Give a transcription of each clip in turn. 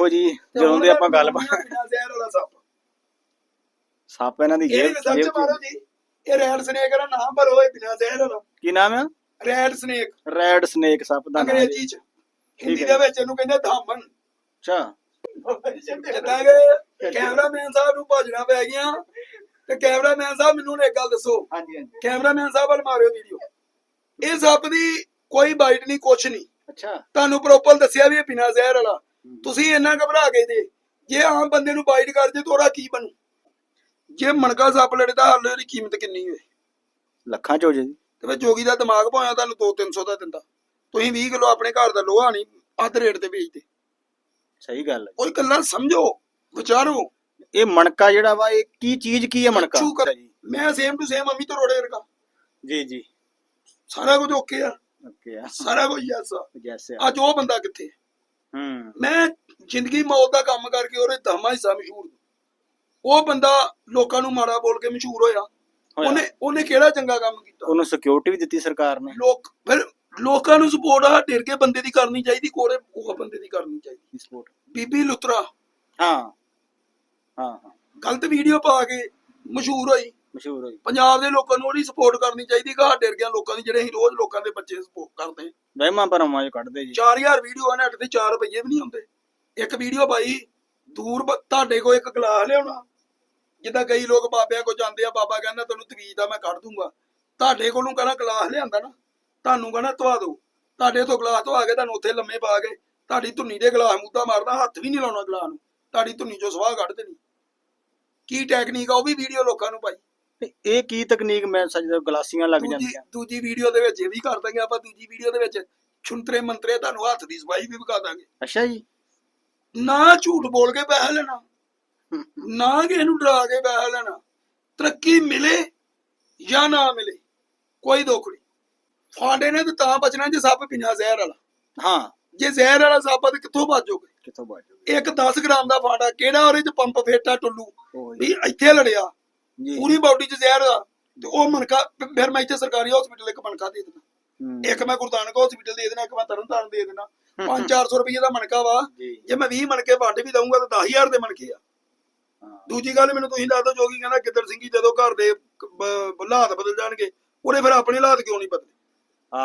ਦੇਖੋ ਜੀ ਜਦੋਂ ਦੇ ਆਪਾਂ ਗੱਲ ਬਿਨਾਂ ਜ਼ਹਿਰ ਵਾਲਾ ਸੱਪ। ਸੱਪ ਇਹਨਾਂ ਦੀ ਇਹ ਜੇਬ ਰਿਸਰਚ ਜੇਬ ਮਾਰੋ ਜੀ ਇਹ ਰੈਡ ਸਨੇਕ ਦਾ ਨਾਮ ਪਰ ਉਹ ਬਿਨਾ ਜ਼ਹਿਰ ਵਾਲਾ। ਕੀ ਨਾਮ ਹੈ ਰੈਡ ਸਨੇਕ। ਰੈਡ ਸਨੇਕ ਸੱਪ ਦਾ ਨਾਮ ਜੀ ਚ। ਹਿੰਦੀ ਹੈ ਦੇ ਵਿੱਚ ਇਹਨੂੰ ਕਹਿੰਦੇ ਧਾਮਨ ਅੱਛਾ। ਜਿੱਦਾਂ ਕਿ ਕੈਮਰਾਮੈਨ ਸਾਹਿਬ ਨੂੰ ਭੱਜਣਾ ਪੈ ਗਿਆ ਤੇ ਕੈਮਰਾਮੈਨ ਸਾਹਿਬ ਮੈਨੂੰ ਹੁਣ ਇੱਕ ਗੱਲ ਦੱਸੋ। ਹਾਂਜੀ ਹਾਂਜੀ। ਕੈਮਰਾਮੈਨ ਸਾਹਿਬ ਵੱਲ ਮਾਰਿਓ ਵੀਡੀਓ ਇਹ ਸੱਪ ਦੀ ਕੋਈ ਬਾਈਟ ਨਹੀਂ ਕੁਛ ਨਹੀਂ। ਅੱਛਾ। ਤੁਹਾਨੂੰ ਪ੍ਰੋਪਰ ਦੱਸਿਆ ਵੀ ਇਹ ਬਿਨਾ ਜ਼ਹਿਰ ਵਾਲਾ। ਤੁਸੀਂ ਇੰਨਾ ਘਬਰਾ ਗਏ ਜੇ ਜੇ ਆਮ ਬੰਦੇ ਨੂੰ ਬਾਈਟ ਕਰ ਜੇ ਤਾਂ ਉਹਦਾ ਕੀ ਬਣੂ? ਜੇ ਮਣਕਾ ਸੱਪ ਲੜਦਾ ਹਾਲੇ ਉਹਦੀ ਕੀਮਤ ਕਿੰਨੀ ਹੋਏ? ਲੱਖਾਂ ਚ ਹੋ ਜੇ। ਤੇ ਫਿਰ ਜੋਗੀ ਦਾ ਦਿਮਾਗ ਭਾਵੇਂ ਤੁਹਾਨੂੰ 2-300 ਦਾ ਦਿੰਦਾ। ਤੁਸੀਂ 20 ਕਿਲੋ ਆਪਣੇ ਘਰ ਦਾ ਲੋਹਾ ਨਹੀਂ ਅੱਧ ਰੇਟ ਤੇ ਵੇਚਦੇ। ਸਹੀ ਗੱਲ ਹੈ। ਕੋਈ ਗੱਲਾਂ ਸਮਝੋ ਵਿਚਾਰੋ। ਇਹ ਮਣਕਾ ਜਿਹੜਾ ਵਾ ਇਹ ਕੀ ਚੀਜ਼ ਕੀ ਹੈ ਮਣਕਾ? ਮੈਂ ਸੇਮ ਟੂ ਸੇਮ ਅਮੀ ਤੋਂ ਰੋੜੇ ਵਰਗਾ। ਜੀ ਜੀ। ਸਾਰਾ ਕੁਝ ਓਕੇ ਆ। ਓਕੇ ਆ। ਸਾਰਾ ਕੁਝ ਯੈਸ ਆ। ਅੱਜ ਉਹ ਬੰਦਾ ਕਿੱਥੇ ਮੈਂ ਜ਼ਿੰਦਗੀ ਮੌਤ ਦਾ ਕੰਮ ਕਰਕੇ ਉਹਦੇ ਦਮਾ ਹਿੱਸਾ ਮਸ਼ਹੂਰ ਉਹ ਬੰਦਾ ਲੋਕਾਂ ਨੂੰ ਮਾੜਾ ਬੋਲ ਕੇ ਮਸ਼ਹੂਰ ਹੋਇਆ। ਉਹਨੇ ਉਹਨੇ ਕਿਹੜਾ ਚੰਗਾ ਕੰਮ ਕੀਤਾ? ਉਹਨੂੰ ਸਿਕਿਉਰਿਟੀ ਵੀ ਦਿੱਤੀ ਸਰਕਾਰ ਨੇ। ਲੋਕ ਫਿਰ ਲੋਕਾਂ ਨੂੰ ਸਪੋਰਟ ਆ ਡਰ ਕੇ ਬੰਦੇ ਦੀ ਕਰਨੀ ਚਾਹੀਦੀ ਕੋਰੇ ਉਹ ਬੰਦੇ ਦੀ ਕਰਨੀ ਚਾਹੀਦੀ। ਸਪੋਰਟ ਬੀਬੀ ਲੁਤਰਾ। ਹਾਂ। ਹਾਂ ਹਾਂ। ਗਲਤ ਵੀਡੀਓ ਪਾ ਕੇ ਮਸ਼ਹੂਰ ਹੋਈ। ਮਸ਼ਹੂਰ ਹੋਈ। ਪੰਜਾਬ ਦੇ ਲੋਕਾਂ ਨੂੰ ਉਹਦੀ ਸਪੋਰਟ ਕਰਨੀ ਚਾਹੀਦੀ ਘਾਟ ਡਰ ਗਿਆ ਲੋਕਾਂ ਦੀ ਜਿਹੜੇ ਅਸੀਂ ਰੋਜ਼ ਲੋਕਾਂ ਦੇ ਬੱਚੇ ਸਪੋਰਟ ਕਰਦੇ। ਵਹਿਮਾਂ ਭਰਮਾਂ ਚ ਕੱਢਦੇ ਜੀ। 4000 ਵੀਡੀਓ ਆ ਨੈਟ ਤੇ 4 ਰੁਪਏ ਵੀ ਨਹੀਂ ਹੁੰਦੇ। ਇੱਕ ਵੀਡੀਓ ਪਾਈ ਦੂਰ ਬ- ਤੁਹਾਡੇ ਕੋਲ ਇੱਕ ਗਲਾਸ ਲਿਆਉਣਾ। ਜਿੱਦਾਂ ਕਈ ਲੋਕ ਬਾਬਿਆਂ ਕੋ ਜਾਂਦੇ ਆ, ਬਾਬਾ ਕਹਿੰਦਾ ਤੈਨੂੰ ਤਵੀਜ ਦਾ ਮੈਂ ਕੱਢ ਦੂੰਗਾ। ਤੁਹਾਡੇ ਕੋਲੋਂ ਕਹਿੰਦਾ ਗਲਾਸ ਲਿਆਂਦਾ ਨਾ। ਤੁਹਾਨੂੰ ਕਹਿੰਦਾ ਧਵਾ ਦਿਓ ਤੁਹਾਡੇ ਤੋਂ ਗਲਾਸ ਧਵਾ ਕੇ ਤੁਹਾਨੂੰ ਉੱਥੇ ਲੰਮੇ ਪਾ ਕੇ ਤੁਹਾਡੀ ਧੁੰਨੀ ਦੇ ਗਲਾਸ ਮੁੱਦਾ ਮਾਰਨਾ, ਹੱਥ ਵੀ ਨਹੀਂ ਲਾਉਣਾ ਗਲਾਸ ਨੂੰ। ਤੁਹਾਡੀ ਧੁੰਨੀ ਚੋਂ ਸਵਾਹ ਕੱਢ ਦੇਣੀ। ਕੀ ਟੈਕਨੀਕ ਆ ਉਹ ਵੀ ਵੀਡੀਓ ਲੋਕਾਂ ਨੂੰ ਪਾਈ ਤੇ ਇਹ ਕੀ ਤਕਨੀਕ ਮੈਂ ਸੱਜਦਾ ਗਲਾਸੀਆਂ ਲੱਗ ਦੂਜੀ ਜਾਂਦੀਆਂ। ਦੂਜੀ ਵੀਡੀਓ ਦੇ ਵਿੱਚ ਇਹ ਵੀ ਕਰ ਦਾਂਗੇ ਆਪਾਂ ਦੂਜੀ ਵੀਡੀਓ ਦੇ ਵਿੱਚ ਛੁੰਤਰੇ ਮੰਤਰੇ ਤੁਹਾਨੂੰ ਹੱਥ ਦੀ ਸਫ਼ਾਈ ਵੀ ਵਿਖਾ ਦਾਂਗੇ। ਅੱਛਾ ਜੀ। ਨਾ ਝੂਠ ਬੋਲ ਕੇ ਪੈਸਾ ਲੈਣਾ ਨਾ ਕਿਸੇ ਨੂੰ ਡਰਾ ਕੇ ਪੈਸਾ ਲੈਣਾ ਤਰੱਕੀ ਮਿਲੇ ਜਾਂ ਨਾ ਮਿਲੇ ਕੋਈ ਦੁੱਖ ਨਹੀਂ। ਫਾਂਡੇ ਨੇ ਤਾਂ ਤਾਂ ਬਚਣਾ ਜੇ ਸੱਪ ਪਿੰਨਾ ਜ਼ਹਿਰ ਵਾਲਾ। ਹਾਂ। ਜੇ ਜ਼ਹਿਰ ਵਾਲਾ ਸੱਪ ਆ ਤੇ ਕਿੱਥੋਂ ਬਚੋਗੇ ਕਿੱਥੋਂ ਬਾਜੋ ਇੱਕ 10 ਗ੍ਰਾਮ ਦਾ ਫਾਂਡਾ ਕਿਹੜਾ ਉਹਦੇ ਚ ਪੰਪ ਫੇਟਾ ਟੁੱਲੂ? ਵੀ ਇੱਥੇ ਲੜਿਆ। ਪੂਰੀ ਬਾਡੀ ਚ ਜ਼ਹਿਰ ਆ। ਤੇ ਉਹ ਮਨਕਾ ਫਿਰ ਮੈਂ ਇੱਥੇ ਸਰਕਾਰੀ ਹਸਪੀਟਲ ਇੱਕ ਮਨਕਾ ਦੇ ਦੇਣਾ। ਇੱਕ ਮੈਂ ਗੁਰਦਾਨਕ ਹਸਪੀਟਲ ਦੇ ਦੇਣਾ ਇੱਕ ਮੈਂ ਤਰਨਤਾਰਨ ਦੇ ਦੇਣਾ 5-400 ਰੁਪਏ ਦਾ ਮਣਕਾ ਵਾ। ਜੀ। ਮੈਂ 20 ਮਣਕੇ ਵੰਡ ਵੀ ਦਊਂਗਾ ਤਾਂ 10000 ਦੇ ਮਣਕੇ ਆ। ਦੂਜੀ ਗੱਲ ਮੈਨੂੰ ਤੁਸੀਂ ਦੱਸ ਦਿਓ ਜੋਗੀ ਕਹਿੰਦਾ ਗਿੱਦੜ ਸਿੰਘੀ ਜਦੋਂ ਘਰ ਦੇ ਹਾਲਾਤ ਬਦਲ ਜਾਣਗੇ ਉਹਨੇ ਫਿਰ ਆਪਣੇ ਹਾਲਾਤ ਕਿਉਂ ਨਹੀਂ ਬਦਲੇ?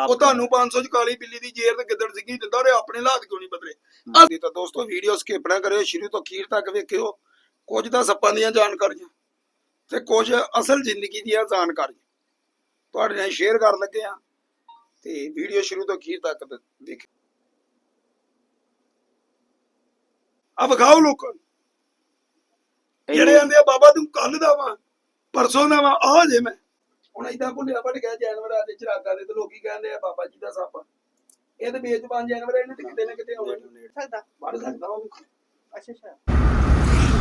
ਉਹ ਤੁਹਾਨੂੰ 500 ਚ ਕਾਲੀ ਬਿੱਲੀ ਦੀ ਜੇਰ ਤੇ ਗਿੱਦੜ ਸਿੰਘੀ ਦਿੰਦਾ ਉਹਨੇ ਆਪਣੇ ਹਾਲਾਤ ਕਿਉਂ ਨਹੀਂ ਬਦਲੇ? ਆਹ ਤਾਂ ਦੋਸਤੋ ਵੀਡੀਓ ਸਕਿਪ ਨਾ ਕਰਿਓ ਸ਼ੁਰੂ ਤੋਂ ਅਖੀਰ ਤੱਕ ਵੇਖਿਓ। ਕੁਝ ਤਾਂ ਸੱਪਾਂ ਦੀਆਂ ਜਾਣਕਾਰੀਆਂ। ਤੇ ਕੁਝ ਅਸਲ ਜ਼ਿੰਦਗੀ ਦੀਆਂ ਜਾਣਕਾਰੀਆਂ ਤੁਹਾਡੇ ਨਾਲ ਸ਼ੇਅਰ ਕਰਨ ਲੱਗੇ ਆ ਤੇ ਵੀਡੀਓ ਸ਼ੁਰੂ ਤੋਂ ਅਖੀਰ ਤੱਕ ਦ- ਦੇਖਿਓ। ਆ ਵਿਖਾਓ ਲੋਕਾਂ ਜਿਹੜੇ ਆਂਦੇ ਆ ਬਾਬਾ ਤੂੰ ਕੱਲ ਦਾ ਵਾ ਪਰਸੋਂ ਦਾ ਵਾ ਆ ਜੇ ਮੈਂ। ਹੁਣ ਇਦਾਂ ਭੁੱਲਿਆ ਭਟ ਗਿਆ ਜਾਨਵਰਾਂ ਦੇ ਚਰਾਗਾ ਦੇ ਤੇ ਲੋਕੀ ਕਹਿੰਦੇ ਆ ਬਾਬਾ ਜੀ ਦਾ ਸੱਪ ਇਹ ਤੇ ਬੇਜ਼ੁਬਾਨ ਜਾਨਵਰ ਇਹਨੇ ਤੇ ਕਿਤੇ ਨਾ ਕਿਤੇ ਆਉਣਾ ਸਕਦਾ ਵੜ ਸਕਦਾ ਅੱਛਾ ਅੱਛਾ।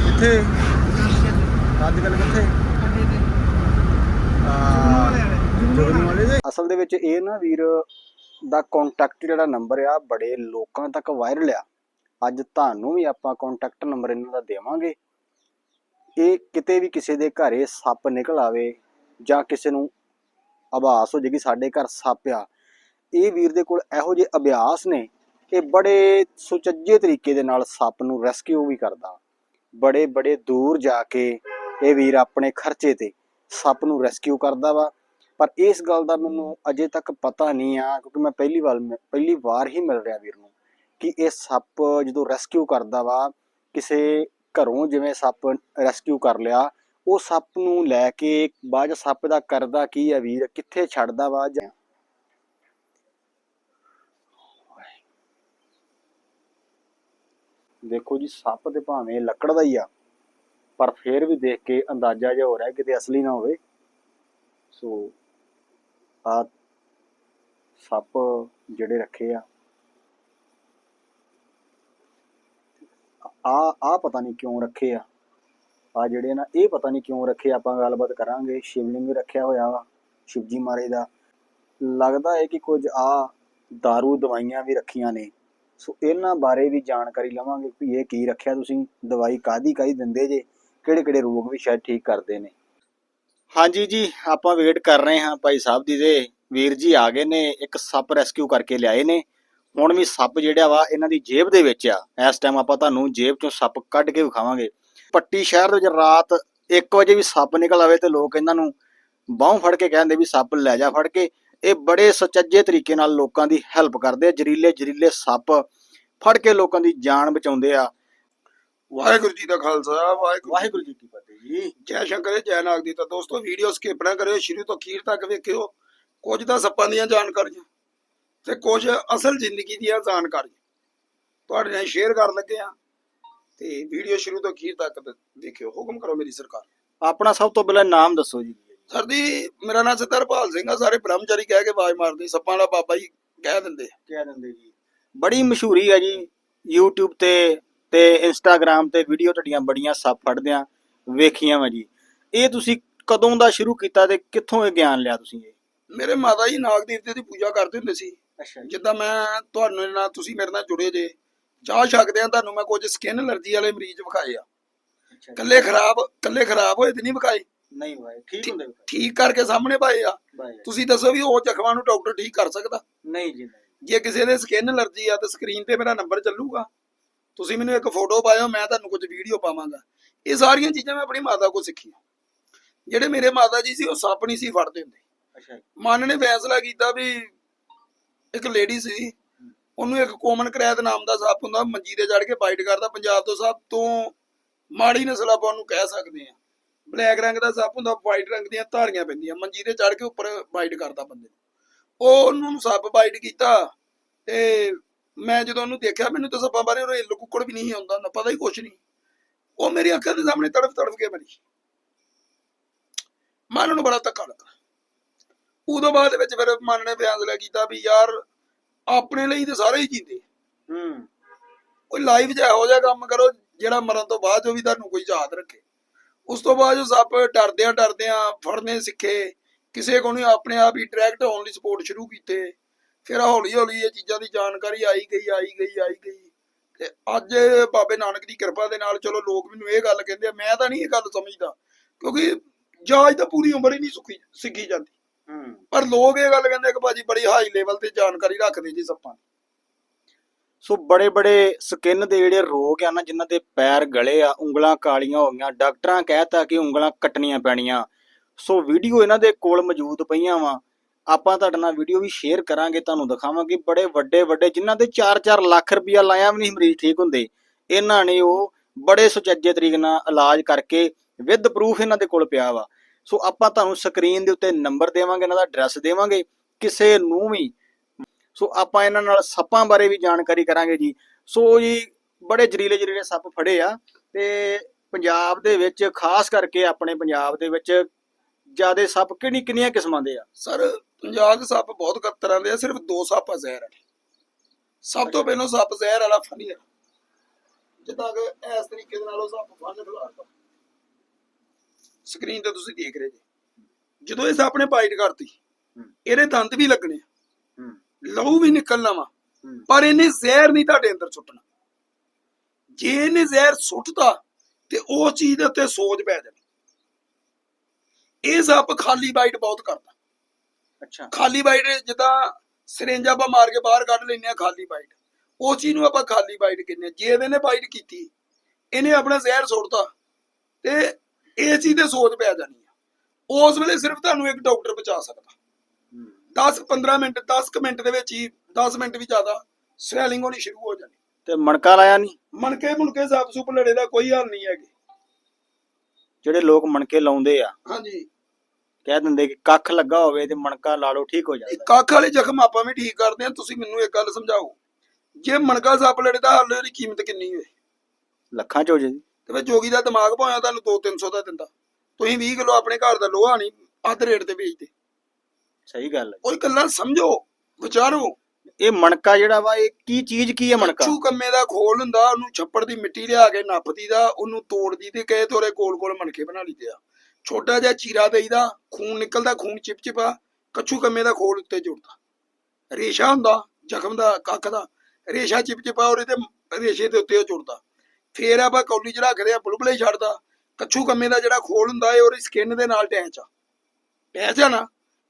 ਕਿੱਥੇ ਅੱਜ ਕੱਲ ਕਿੱਥੇ? ਅਸਲ ਦੇ ਵਿੱਚ ਇਹ ਨਾ ਵੀਰ ਦਾ ਕੰਟੈਕਟ ਜਿਹੜਾ ਨੰਬਰ ਆ ਬੜੇ ਲੋਕਾਂ ਤੱਕ ਵਾਇਰਲ ਆ। ਅੱਜ ਤੁਹਾਨੂੰ ਵੀ ਆਪਾਂ ਕੰਟੈਕਟ ਨੰਬਰ ਇਹਨਾਂ ਦਾ ਦੇਵਾਂਗੇ। ਇਹ ਕਿਤੇ ਵੀ ਕਿਸੇ ਦੇ ਘਰੇ ਸੱਪ ਨਿਕਲ ਆਵੇ ਜਾਂ ਕਿਸੇ ਨੂੰ ਆਭਾਸ ਹੋ ਜੇਗੀ ਸਾਡੇ ਘਰ ਸੱਪ ਆ ਇਹ ਵੀਰ ਦੇ ਕੋਲ ਇਹੋ ਜਿਹੇ ਅਭਿਆਸ ਨੇ। ਕਿ ਬੜੇ ਸੁਚੱਜੇ ਤਰੀਕੇ ਦੇ ਨਾਲ ਸੱਪ ਨੂੰ ਰੈਸਕਿਊ ਵੀ ਕਰਦਾ। ਬੜੇ ਬੜੇ ਦੂਰ ਜਾ ਕੇ ਇਹ ਵੀਰ ਆਪਣੇ ਖਰਚੇ ਤੇ ਸੱਪ ਨੂੰ ਰੈਸਕਿਊ ਕਰਦਾ ਵਾ। ਪਰ ਇਸ ਗੱਲ ਦਾ ਮੈਨੂੰ ਅਜੇ ਤੱਕ ਪਤਾ ਨਹੀਂ ਆ, ਕਿਉਂਕਿ ਮੈਂ ਪਹਿਲੀ ਵਾਰ ਪਹਿਲੀ ਵਾਰ ਹੀ ਮਿਲ ਰਿਹਾ ਵੀਰ ਨੂੰ ਕਿ ਇਹ ਸੱਪ ਜਦੋਂ ਰੈਸਕਿਊ ਕਰਦਾ ਵਾ, ਕਿਸੇ ਘਰੋਂ ਜਿਵੇਂ ਸੱਪ ਰੈਸਕਿਊ ਕਰ ਲਿਆ, ਉਹ ਸੱਪ ਨੂੰ ਲੈ ਕੇ ਬਾਅਦ 'ਚ ਸੱਪ ਦਾ ਕਰਦਾ ਕੀ ਆ ਵੀਰ? ਕਿੱਥੇ ਛੱਡਦਾ ਵਾ ਜਾਂ? ਦੇਖੋ ਜੀ, ਸੱਪ ਤੇ ਭਾਵੇਂ ਲੱਕੜ ਦਾ ਹੀ ਆ ਪਰ ਫੇਰ ਵੀ ਦੇਖ ਕੇ ਅੰਦਾਜ਼ਾ ਜਿਹਾ ਹੋ ਰਿਹਾ ਕਿਤੇ ਅਸਲੀ ਨਾ ਹੋਵੇ। ਸੋ ਆ ਸੱਪ ਜਿਹੜੇ ਰੱਖੇ ਆ। ਆ ਆ ਪਤਾ ਨਹੀਂ ਕਿਉਂ ਰੱਖੇ ਆ। ਆ ਜਿਹੜੇ ਨਾ, ਇਹ ਪਤਾ ਨਹੀਂ ਕਿਉਂ ਰੱਖੇ, ਆਪਾਂ ਗੱਲਬਾਤ ਕਰਾਂਗੇ। ਸ਼ਿਵਲਿੰਗ ਵੀ ਰੱਖਿਆ ਹੋਇਆ ਵਾ, ਸ਼ਿਵਜੀ ਮਹਾਰਾਜ ਦਾ। ਲੱਗਦਾ ਹੈ ਕਿ ਕੁਝ ਆ दारू ਦਵਾਈਆਂ ਵੀ ਰੱਖੀਆਂ ਨੇ। ਸੋ ਇਹਨਾਂ ਬਾਰੇ ਵੀ ਜਾਣਕਾਰੀ ਲਵਾਂਗੇ ਵੀ ਇਹ ਕੀ ਰੱਖਿਆ ਤੁਸੀਂ, ਦਵਾਈ ਕਾਦੀ ਕਾਦੀ ਦਿੰਦੇ ਜੇ? ਕਿਹੜੇ ਕਿਹੜੇ ਰੋਗ ਵੀ ਸ਼ਾਇਦ ਠੀਕ ਕਰਦੇ ਨੇ। ਹਾਂਜੀ ਜੀ, ਆਪਾਂ ਵੇਟ ਕਰ ਰਹੇ ਹਾਂ ਭਾਈ ਸਾਹਿਬ ਦੀ ਦੇ ਵੀਰ ਜੀ ਆ ਗਏ ਨੇ, ਇੱਕ ਸੱਪ ਰੈਸਕਿਊ ਕਰਕੇ ਲਿਆਏ ਨੇ। ਹੁਣ ਵੀ ਸੱਪ ਜਿਹੜਾ ਵਾ, ਇਹਨਾਂ ਦੀ ਜੇਬ ਦੇ ਵਿੱਚ ਆ। ਇਸ ਟਾਈਮ ਆਪਾਂ ਤੁਹਾਨੂੰ ਜੇਬ ਚੋਂ ਸੱਪ ਕੱਢ ਕੇ ਵਿਖਾਵਾਂਗੇ। ਪੱਟੀ ਸ਼ਹਿਰ ਦੇ ਵਿੱਚ ਰਾਤ 1 ਵਜੇ ਵੀ ਸੱਪ ਨਿਕਲ ਆਵੇ ਤੇ ਲੋਕ ਇਹਨਾਂ ਨੂੰ ਬਾਹੋਂ ਫੜ ਕੇ ਕਹਿੰਦੇ ਵੀ ਸੱਪ ਲੈ ਜਾ ਫੜ ਕੇ। ਇਹ ਬੜੇ ਸੁਚੱਜੇ ਤਰੀਕੇ ਨਾਲ ਲੋਕਾਂ ਦੀ ਹੈਲਪ ਕਰਦੇ ਆ। ਜ਼ਰੀਲੇ ਜ਼ਰੀਲੇ ਸੱਪ ਫੜ ਕੇ ਲੋਕਾਂ ਦੀ ਜਾਨ ਬਚਾਉਂਦੇ ਆ। ਵਾਹਿਗੁਰੂ ਜੀ ਦਾ ਖਾਲਸਾ ਵਾਹਿਗੁਰੂ ਵਾਹਿਗੁਰੂ ਜੀ ਕੀ ਫਤਿਹ ਜੀ। ਜੈ ਸ਼ੰਕਰ ਜੈ ਨਾਗ ਦੀ। ਤਾਂ ਦੋਸਤੋ ਵੀਡੀਓ ਸਕਿਪ ਨਾ ਕਰਿਓ ਸ਼ੁਰੂ ਤੋਂ ਅਖੀਰ ਤੱਕ ਵੇਖਿਓ। ਕੁਝ ਤਾਂ ਸੱਪਾਂ ਦੀਆਂ ਜਾਣਕਾਰੀਆਂ ਤੇ ਕੁਝ ਅਸਲ ਜ਼ਿੰਦਗੀ ਦੀਆਂ ਜਾਣਕਾਰੀਆਂ। ਤੁਹਾਡੇ ਨਾਲ ਸ਼ੇਅਰ ਕਰਨ ਲੱਗੇ ਆ ਤੇ ਵੀਡੀਓ ਸ਼ੁਰੂ ਤੋਂ ਅਖੀਰ ਤੱਕ ਦੇਖਿਓ। ਹੁਕਮ ਕਰੋ ਮੇਰੀ ਸਰਕਾਰ। ਆਪਣਾ ਸਭ ਤੋਂ ਪਹਿਲਾਂ ਨਾਮ ਦੱਸੋ ਜੀ। ਸਰ ਜੀ ਮੇਰਾ ਨਾਮ ਸਤਰਪਾਲ ਸਿੰਘ ਆ। ਸਾਰੇ ਬ੍ਰਹਮਚਾਰੀ ਕਹਿ ਕੇ ਆਵਾਜ਼ ਮਾਰਦੇ ਸੱਪਾਂ ਦਾ ਬਾਬਾ ਜੀ ਕਹਿ ਦਿੰਦੇ ਆ। ਕਹਿ ਦਿੰਦੇ ਜੀ। ਬੜੀ ਮਸ਼ਹੂਰੀ ਹੈ ਜੀ YouTube ਤੇ ਤੇ Instagram ਤੇ ਵੀਡੀਓ ਤੁਹਾਡੀਆਂ ਬੜੀਆਂ ਸੱਪ ਫੜਦਿਆਂ ਵੇਖੀਆਂ ਵਾ ਜੀ। ਇਹ ਤੁਸੀਂ ਕਦੋਂ ਦਾ ਸ਼ੁਰੂ ਕੀਤਾ ਤੇ ਕਿੱਥੋਂ ਇਹ ਗਿਆਨ ਲਿਆ ਤੁਸੀਂ ਇਹ? ਮੇਰੇ ਮਾਤਾ ਜੀ ਨਾਗ ਦੇਵਤੇ ਦੀ ਪੂਜਾ ਕਰਦੇ ਹੁੰਦੇ ਸੀ। ਅੱਛਾ ਜਿੱਦਾਂ ਮੈਂ ਤੁਹਾਨੂੰ ਨਾਲ ਤੁਸੀਂ ਮੇਰੇ ਨਾਲ ਜੁੜੇ ਜੇ ਚਾਹ ਛਕਦੇ ਆ ਤੁਹਾਨੂੰ ਮੈਂ ਕੁਝ ਸਕਿਨ ਅਲਰਜੀ ਵਾਲੇ ਮਰੀਜ਼ ਵਿਖਾਏ ਆ। ਕੱਲੇ ਖਰਾਬ ਕੱਲੇ ਖਰਾਬ ਹੋਏ ਤੇ ਨਹੀਂ ਵਿਖਾਏ। ਨਹੀਂ ਭਾਈ ਠੀਕ ਹੁੰਦੇ ਠੀਕ ਕਰਕੇ ਸਾਹਮਣੇ ਪਾਏ ਆ। ਤੁਸੀਂ ਦੱਸੋ ਵੀ ਉਹ ਜ਼ਖਮਾਂ ਨੂੰ ਡਾਕਟਰ ਠੀਕ ਕਰ ਸਕਦਾ? ਨਹੀਂ ਜੀ ਜੇ ਕਿਸੇ ਦੇ ਸਕਿਨ ਅਲਰਜੀ ਆ ਤਾਂ ਸਕਰੀਨ ਤੇ ਮੇਰਾ ਨੰਬਰ ਚੱਲੂਗਾ। ਤੁਸੀਂ ਮੈਨੂੰ ਇੱਕ ਫੋਟੋ ਪਾਇਓ ਮੈਂ ਤੁਹਾਨੂੰ ਕੁਝ ਵੀਡੀਓ ਪਾਵਾਂਗਾ। ਇਹ ਸਾਰੀਆਂ ਚੀਜ਼ਾਂ ਮੈਂ ਆਪਣੀ ਮਾਤਾ ਕੋਲ ਸਿੱਖੀਆਂ। ਜਿਹੜੇ ਮੇਰੇ ਮਾਤਾ ਜੀ ਸੀ ਉਹ ਸੱਪ ਨਹੀਂ ਸੀ ਫੜਦੇ ਹੁੰਦੇ। ਅੱਛਾ ਮਨ ਨੇ ਫੈਸਲਾ ਕੀਤਾ ਵੀ ਇੱਕ ਲੇਡੀ ਸੀ ਉਹਨੂੰ ਇੱਕ ਕੋਮਨ ਕਰੈਤ ਨਾਮ ਦਾ ਸੱਪ ਹੁੰਦਾ ਮੰਜੀ ਤੇ ਚੜ ਕੇ ਬਾਈਟ ਕਰਦਾ। ਪੰਜਾਬ ਤੋਂ ਸਭ ਤੋਂ ਮਾੜੀ ਨਸਲ ਆਪਾਂ ਉਹਨੂੰ ਕਹਿ ਸਕਦੇ ਆ ਬਲੈਕ ਰੰਗ ਦਾ ਸੱਪ ਹੁੰਦਾ ਵਾਈਟ ਰੰਗ ਦੀਆਂ ਧਾਰੀਆਂ ਪੈਂਦੀਆਂ। ਮੰਜੀ ਤੇ ਚੜ ਕੇ ਉੱਪਰ ਬਾਈਟ ਕਰਦਾ ਬੰਦੇ ਨੂੰ। ਉਹ ਉਹਨੂੰ ਸੱਪ ਬਾਈਟ ਕੀਤਾ ਤੇ ਮੈਂ ਜਦੋਂ ਉਹਨੂੰ ਦੇਖਿਆ ਮੈਨੂੰ ਤਾਂ ਸੱਪਾਂ ਬਾਰੇ ਉਹ ਇੱਲ ਕੁੱਕੜ ਵੀ ਨਹੀਂ ਆਉਂਦਾ ਨਾ ਪਤਾ ਹੀ ਕੁਛ ਨਹੀਂ। ਉਹ ਮੇਰੀ ਅੱਖਾਂ ਦੇ ਸਾਹਮਣੇ ਤੜਫ ਤੜਫ ਕੇ ਮਰੀ। ਮਨ ਨੂੰ ਬੜਾ ਧੱਕਾ ਲੱਗਾ। ਉਦੋਂ ਬਾਅਦ ਵਿੱਚ ਫਿਰ ਮਨ ਨੇ ਫੈਸਲਾ ਕੀਤਾ ਵੀ ਯਾਰ ਆਪਣੇ ਲਈ ਤੇ ਸਾਰੇ ਹੀ ਜੀਂਦੇ। ਹੂੰ। ਕੋਈ ਲਾਈਫ 'ਚ ਇਹੋ ਜਿਹਾ ਕੰਮ ਕਰੋ ਜਿਹੜਾ ਮਰਨ ਤੋਂ ਬਾਅਦ ਜੋ ਵੀ ਤੁਹਾਨੂੰ ਕੋਈ ਯਾਦ ਰੱਖੇ। ਉਸ ਤੋਂ ਬਾਅਦ ਜੋ ਸੱਪ ਡਰਦਿਆਂ ਡਰਦਿਆਂ ਫੜਨੇ ਸਿੱਖੇ ਕਿਸੇ ਕੋਲ ਨਹੀਂ ਆਪਣੇ ਆਪ ਹੀ ਡਾਇਰੈਕਟ ਹੋਣ ਲਈ ਸਪੋਰਟ ਸ਼ੁਰੂ ਕੀਤੇ। ਫਿਰ ਹੌਲੀ ਹੌਲੀ ਇਹ ਚੀਜ਼ਾਂ ਦੀ ਜਾਣਕਾਰੀ ਆਈ ਗਈ ਆਈ ਗਈ ਆਈ ਗਈ। ਤੇ ਅੱਜ ਬਾਬੇ ਨਾਨਕ ਦੀ ਕਿਰਪਾ ਦੇ ਨਾਲ ਚਲੋ ਲੋਕ ਮੈਨੂੰ ਇਹ ਗੱਲ ਕਹਿੰਦੇ ਆ ਮੈਂ ਤਾਂ ਨਹੀਂ ਇਹ ਗੱਲ ਸਮਝਦਾ ਕਿਉਂਕਿ ਜਾਜ ਤਾਂ ਪੂਰੀ ਉਮਰ ਹੀ ਨਹੀਂ ਸੁੱਕੀ ਸਿੱਖੀ ਜਾਂਦੀ। ਹੂੰ। ਪਰ ਲੋਕ ਇਹ ਗੱਲ ਕਹਿੰਦੇ ਕਿ ਭਾਜੀ ਬੜੀ ਹਾਈ ਲੈਵਲ ਤੇ ਜਾਣਕਾਰੀ ਰੱਖਦੇ ਜੀ ਸੱਪਾਂ ਦੀ। ਸੋ ਬੜੇ ਬੜੇ ਸਕਿਨ ਦੇ ਜਿਹੜੇ ਰੋਗ ਆ ਨਾ ਜਿਨ੍ਹਾਂ ਦੇ ਪੈਰ ਗਲੇ ਆ ਉਂਗਲਾਂ ਕਾਲੀਆਂ ਹੋ ਗਈਆਂ ਡਾਕਟਰਾਂ ਕਹਿਤਾ ਕਿ ਉਂਗਲਾਂ ਕੱਟਣੀਆਂ ਪੈਣੀਆਂ। ਸੋ ਵੀਡੀਓ ਇਹਨਾਂ ਦੇ ਕੋਲ ਮੌਜੂਦ ਪਈਆਂ ਵਾ। ਆਪਾਂ ਤੁਹਾਡੇ ਨਾਲ ਵੀਡੀਓ ਵੀ ਸ਼ੇਅਰ ਕਰਾਂਗੇ, ਤੁਹਾਨੂੰ ਦਿਖਾਵਾਂਗੇ। ਬੜੇ ਵੱਡੇ ਵੱਡੇ, ਜਿਨ੍ਹਾਂ ਦੇ 4-4 ਲੱਖ ਰੁਪਇਆ ਲਾਇਆ ਵੀ ਨਹੀਂ ਮਰੀਜ਼ ਠੀਕ ਹੁੰਦੇ। ਇਹਨਾਂ ਨੇ ਉਹ ਬੜੇ ਸੁਚੱਜੇ ਤਰੀਕੇ ਨਾਲ ਇਲਾਜ ਕਰਕੇ ਵਿਦ ਪ੍ਰੂਫ ਇਹਨਾਂ ਦੇ ਕੋਲ ਪਿਆ ਵਾ। ਸੋ ਆਪਾਂ ਤੁਹਾਨੂੰ ਸਕਰੀਨ ਦੇ ਉੱਤੇ ਨੰਬਰ ਦੇਵਾਂਗੇ, ਇਹਨਾਂ ਦਾ ਐਡਰੈਸ ਦੇਵਾਂਗੇ। ਕਿਸੇ ਨੂੰ ਵੀ। ਸੋ ਆਪਾਂ ਇਹਨਾਂ ਨਾਲ ਸੱਪਾਂ ਬਾਰੇ ਵੀ ਜਾਣਕਾਰੀ ਕਰਾਂਗੇ ਜੀ। ਸੋ ਜੀ, ਬੜੇ ਜ਼ਰੀਲੇ ਜ਼ਰੀਲੇ ਸੱਪ ਫੜੇ ਆ ਤੇ ਪੰਜਾਬ ਦੇ ਵਿੱਚ, ਖਾਸ ਕਰਕੇ ਆਪਣੇ ਪੰਜਾਬ ਦੇ ਵਿੱਚ, ਜ਼ਿਆਦਾ ਸੱਪ ਕਿਹੜੀ ਕਿੰਨੀਆਂ ਕਿਸਮਾਂ ਦੇ ਆ? ਸਰ ਪੰਜਾਬ ਦੇ ਸੱਪ ਬਹੁਤ ਤਰ੍ਹਾਂ ਦੇ ਆ ਸਿਰਫ ਦੋ ਸੱਪ ਆ ਜ਼ਹਿਰ ਵਾਲੇ। ਸਭ ਤੋਂ ਪਹਿਲਾਂ ਸੱਪ ਜ਼ਹਿਰ ਵਾਲਾ ਫਨੀ ਆ। ਜਿੱਦਾਂ ਕਿ ਇਸ ਤਰੀਕੇ ਦੇ ਨਾਲ ਉਹ ਸੱਪ ਫਨ ਖਿਲਾਰਦਾ ਸਕਰੀਨ ਤੇ ਤੁਸੀਂ ਦੇਖ ਰਹੇ ਜੀ। ਜਦੋਂ ਇਹ ਸੱਪ ਨੇ ਬਾਈਟ ਕਰਤੀ ਇਹਦੇ ਦੰਦ ਵੀ ਲੱਗਣੇ ਆ। ਲਹੂ ਵੀ ਨਿਕਲਣਾ ਵਾ। ਪਰ ਇਹਨੇ ਜ਼ਹਿਰ ਨਹੀਂ ਤੁਹਾਡੇ ਅੰਦਰ ਸੁੱਟਣਾ। ਜੇ ਇਹਨੇ ਜ਼ਹਿਰ ਸੁੱਟਤਾ ਤੇ ਉਹ ਚੀਜ਼ ਦੇ ਉੱਤੇ ਸੋਜ ਪੈ ਜਾਣੀ। ਇਹ ਸੱਪ ਖਾਲੀ ਬਾਈਟ ਬਹੁਤ ਕਰਦਾ। ਅੱਛਾ। ਖਾਲੀ ਬਾਈਟ ਜਿੱਦਾਂ ਸਿਰੰਜ ਆਪਾਂ ਮਾਰ ਕੇ ਬਾਹਰ ਕੱਢ ਲੈਂਦੇ ਆ ਖਾਲੀ ਬਾਈਟ। ਉਹ ਚੀਜ਼ ਨੂੰ ਆਪਾਂ ਖਾਲੀ ਬਾਈਟ ਕਹਿੰਦੇ ਆ ਜੇ ਇਹਦੇ ਨੇ ਬਾਈਟ ਕੀਤੀ ਇਹਨੇ ਆਪਣਾ ਜ਼ਹਿਰ ਸੁੱਟਤਾ ਤੇ ਇਹ ਚੀਜ਼ ਤੇ ਸੋਚ ਪੈ ਜਾਣੀ ਆ। ਉਸ ਵੇਲੇ ਸਿਰਫ ਤੁਹਾਨੂੰ ਇੱਕ ਡਾਕਟਰ ਬਚਾ ਸਕਦਾ। 10 15 ਮਿੰਟ 10 ਕੁ ਮਿੰਟ ਦੇ ਵਿੱਚ ਹੀ 10 ਮਿੰਟ ਵੀ ਜ਼ਿਆਦਾ ਸਵੈਲਿੰਗ ਹੋਣੀ ਸ਼ੁਰੂ ਹੋ ਜਾਣੀ। ਤੇ ਮਣਕਾ ਲਾਇਆ ਨਹੀਂ? ਮਣਕੇ ਮੁਣਕੇ ਸਾਫ਼ ਸੁਪ ਲੜੇ ਦਾ ਕੋਈ ਹਾਲ ਨਹੀਂ ਹੈਗੇ। ਜਿਹੜੇ ਲੋਕ ਮਣਕੇ ਲਾਉਂਦੇ ਆ ਹਾਂਜੀ। ਕਹਿ ਦਿੰਦੇ ਕਿ ਕੱਖ ਲੱਗਾ ਹੋਵੇ ਤੇ ਮਣਕਾ ਲਾ ਲਓ ਠੀਕ ਹੋ ਇਹ ਜਾਂਦਾ। ਕੱਖ ਵਾਲੇ ਜ਼ਖਮ ਆਪਾਂ ਵੀ ਠੀਕ ਕਰਦੇ ਆ ਤੁਸੀਂ ਮੈਨੂੰ ਇੱਕ ਗੱਲ ਸਮਝਾਓ। ਜੇ ਮਣਕਾ ਸੱਪ ਲੜੇ ਦਾ ਹੱਲ ਦੀ ਕੀਮਤ ਕਿੰਨੀ ਹੋਏ? ਲੱਖਾਂ ਚ ਹੋ ਜੇ। ਤੇ ਫਿਰ ਜੋਗੀ ਦਾ ਦਿਮਾਗ ਭਾਵੇਂ ਤੁਹਾਨੂੰ 2-300 ਦਾ ਦਿੰਦਾ। ਤੁਸੀਂ 20 ਕਿਲੋ ਆਪਣੇ ਘਰ ਦਾ ਲੋਹਾ ਨਹੀਂ ਅੱਧ ਰੇਟ ਤੇ ਵੇਚਦੇ। ਸਹੀ ਗੱਲ ਹੈ। ਕੋਈ ਗੱਲਾਂ ਸਮਝੋ ਵਿਚਾਰੋ। ਇਹ ਮਣਕਾ ਜਿਹੜਾ ਵਾ ਇਹ ਕੀ ਚੀਜ਼ ਕੀ ਹੈ ਮਣਕਾ? ਕੱਚੂ ਕੰਮੇ ਦਾ ਖੋਲ ਹੁੰਦਾ ਉਹਨੂੰ ਛੱਪੜ ਦੀ ਮਿੱਟੀ ਲਿਆ ਕੇ ਨੱਪਦੀ ਦਾ ਉਹਨੂੰ ਤੋੜਦੀ ਤੇ ਕਹੇ ਤੋਰੇ ਕੋਲ ਕੋਲ ਮਣਕੇ ਬਣਾ ਲਈਦੇ ਆ। ਛੋਟਾ ਜਿਹਾ ਚੀਰਾ ਦੇਈਦਾ, ਖੂਨ ਨਿਕਲਦਾ, ਖੂਨ ਚਿਪਚਿਪਾ ਕੱਛੂ ਕੰਮੇ ਦਾ ਖੋਲ ਉੱਤੇ ਜੁੜਦਾ। ਰੇਸ਼ਾ ਹੁੰਦਾ, ਜ਼ਖਮ ਦਾ, ਕੱਖ ਦਾ, ਰੇਸ਼ਾ ਚਿਪਚਿਪਾ ਉਹਦੇ ਰੇਸ਼ੇ ਦੇ ਉੱਤੇ ਉਹ ਜੁੜਦਾ। ਫੇਰ ਆਪਾਂ ਕੌਲੀ ਚ ਰੱਖਦੇ ਆ, ਬੁਲਬੁਲੇ ਹੀ ਛੱਡਦਾ, ਕੱਛੂ ਕੰਮੇ ਦਾ ਜਿਹੜਾ ਖੋਲ ਹੁੰਦਾ ਏ, ਉਹਦੀ ਸਕਿਨ ਦੇ ਨਾਲ ਅਟੈਚ ਆ। ਅਟੈਚ ਆ ਨਾ,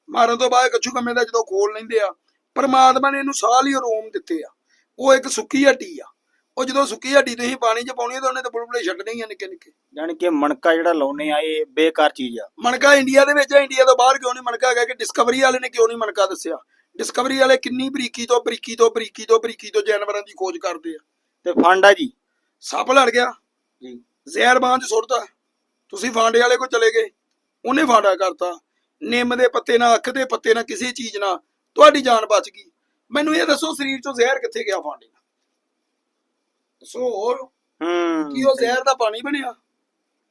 ਮਾਰਨ ਤੋਂ ਬਾਅਦ ਕੱਛੂ ਕੰਮੇ ਦਾ ਜਦੋਂ ਖੋਲ ਲੈਂਦੇ ਆ, ਪਰਮਾਤਮਾ ਨੇ ਇਹਨੂੰ ਸਾਹ ਲਈ ਰੋਮ ਦਿੱਤੇ ਆ। ਉਹ ਇੱਕ ਸੁੱਕੀ ਹੱਟੀ ਆ। ਉਹ ਜਦੋਂ ਸੁੱਕੀ ਹੱਡੀ ਤੁਸੀਂ ਪਾਣੀ 'ਚ ਪਾਉਣੀ ਤਾਂ ਉਹਨੇ ਤਾਂ ਬੁਲਬੁਲੇ ਛੱਡਣੇ ਹੀ ਆ ਨਿੱਕੇ ਨਿੱਕੇ। ਯਾਨੀ ਕਿ ਮਣਕਾ ਜਿਹੜਾ ਲਾਉਨੇ ਆ ਇਹ ਬੇਕਾਰ ਚੀਜ਼ ਆ। ਮਣਕਾ ਇੰਡੀਆ ਦੇ ਵਿੱਚ ਆ ਇੰਡੀਆ ਤੋਂ ਬਾਹਰ ਕਿਉਂ ਨਹੀਂ ਮਣਕਾ ਹੈਗਾ? ਕਿ ਡਿਸਕਵਰੀ ਵਾਲੇ ਨੇ ਕਿਉਂ ਨਹੀਂ ਮਣਕਾ ਦੱਸਿਆ? ਡਿਸਕਵਰੀ ਵਾਲੇ ਕਿੰਨੀ ਬਰੀਕੀ ਤੋਂ ਬਰੀਕੀ ਤੋਂ ਬਰੀਕੀ ਤੋਂ ਬਰੀਕੀ ਤੋਂ ਜਾਨਵਰਾਂ ਦੀ ਖੋਜ ਕਰਦੇ ਆ। ਤੇ ਫੰਡ ਆ ਜੀ। ਸੱਪ ਲੜ ਗਿਆ। ਜੀ। ਜ਼ਹਿਰ ਬਾਂਝ ਸੁੱਟਦਾ। ਤੁਸੀਂ ਫਾਂਡੇ ਵਾਲੇ ਕੋ ਚਲੇ ਗਏ। ਉਹਨੇ ਫਾਂਡਾ ਕਰਤਾ। ਨਿੰਮ ਦੇ ਪੱਤੇ ਨਾਲ ਅੱਖ ਦੇ ਪੱਤੇ ਨਾਲ ਕਿਸੇ ਚੀਜ਼ ਨਾਲ। ਤੁਹਾਡੀ ਜਾਨ ਬਚ ਗਈ। ਮੈਨੂੰ ਇਹ ਦੱਸੋ ਸਰੀਰ ਚੋਂ ਜ਼ਹਿਰ ਕਿੱਥੇ ਗਿਆ ਫਾਂਡੇ ਨਾਲ ਦੱਸੋ ਹੋਰ। ਹੂੰ। ਕੀ ਉਹ ਜ਼ਹਿਰ ਦਾ ਪਾਣੀ ਬਣਿਆ?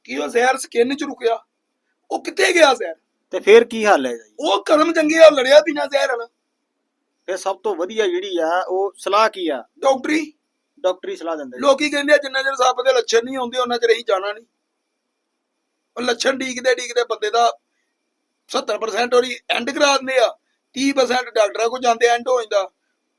ਕੀ ਉਹ ਜ਼ਹਿਰ ਸਕਿਨ ਚ ਰੁਕਿਆ? ਉਹ ਕਿੱਥੇ ਗਿਆ ਜ਼ਹਿਰ? ਤੇ ਫਿਰ ਕੀ ਹੱਲ ਹੈ ਜੀ? ਉਹ ਕਰਮ ਚੰਗੇ ਆ ਲੜਿਆ ਬਿਨਾ ਜ਼ਹਿਰ ਵਾਲਾ। ਫਿਰ ਸਭ ਤੋਂ ਵਧੀਆ ਜਿਹੜੀ ਆ ਉਹ ਸਲਾਹ ਕੀ ਆ? ਡਾਕਟਰੀ। ਡਾਕਟਰੀ ਸਲਾਹ ਦਿੰਦੇ ਜੀ। ਲੋਕੀ ਕਹਿੰਦੇ ਆ ਜਿੰਨਾ ਚਿਰ ਸੱਪ ਦੇ ਲੱਛਣ ਨਹੀਂ ਆਉਂਦੇ ਉਹਨਾਂ ਚਿਰ ਅਸੀਂ ਜਾਣਾ ਨਹੀਂ। ਉਹ ਲੱਛਣ ਡੀਕਦੇ ਡੀਕਦੇ ਬੰਦੇ ਦਾ 70% ਉਹਦੀ ਐਂਡ ਕਰਾ ਦਿੰਦੇ ਆ। 30% ਡਾਕਟਰਾਂ ਕੋਲ ਜਾਂਦੇ ਐਂਡ ਹੋ ਜਾਂਦਾ।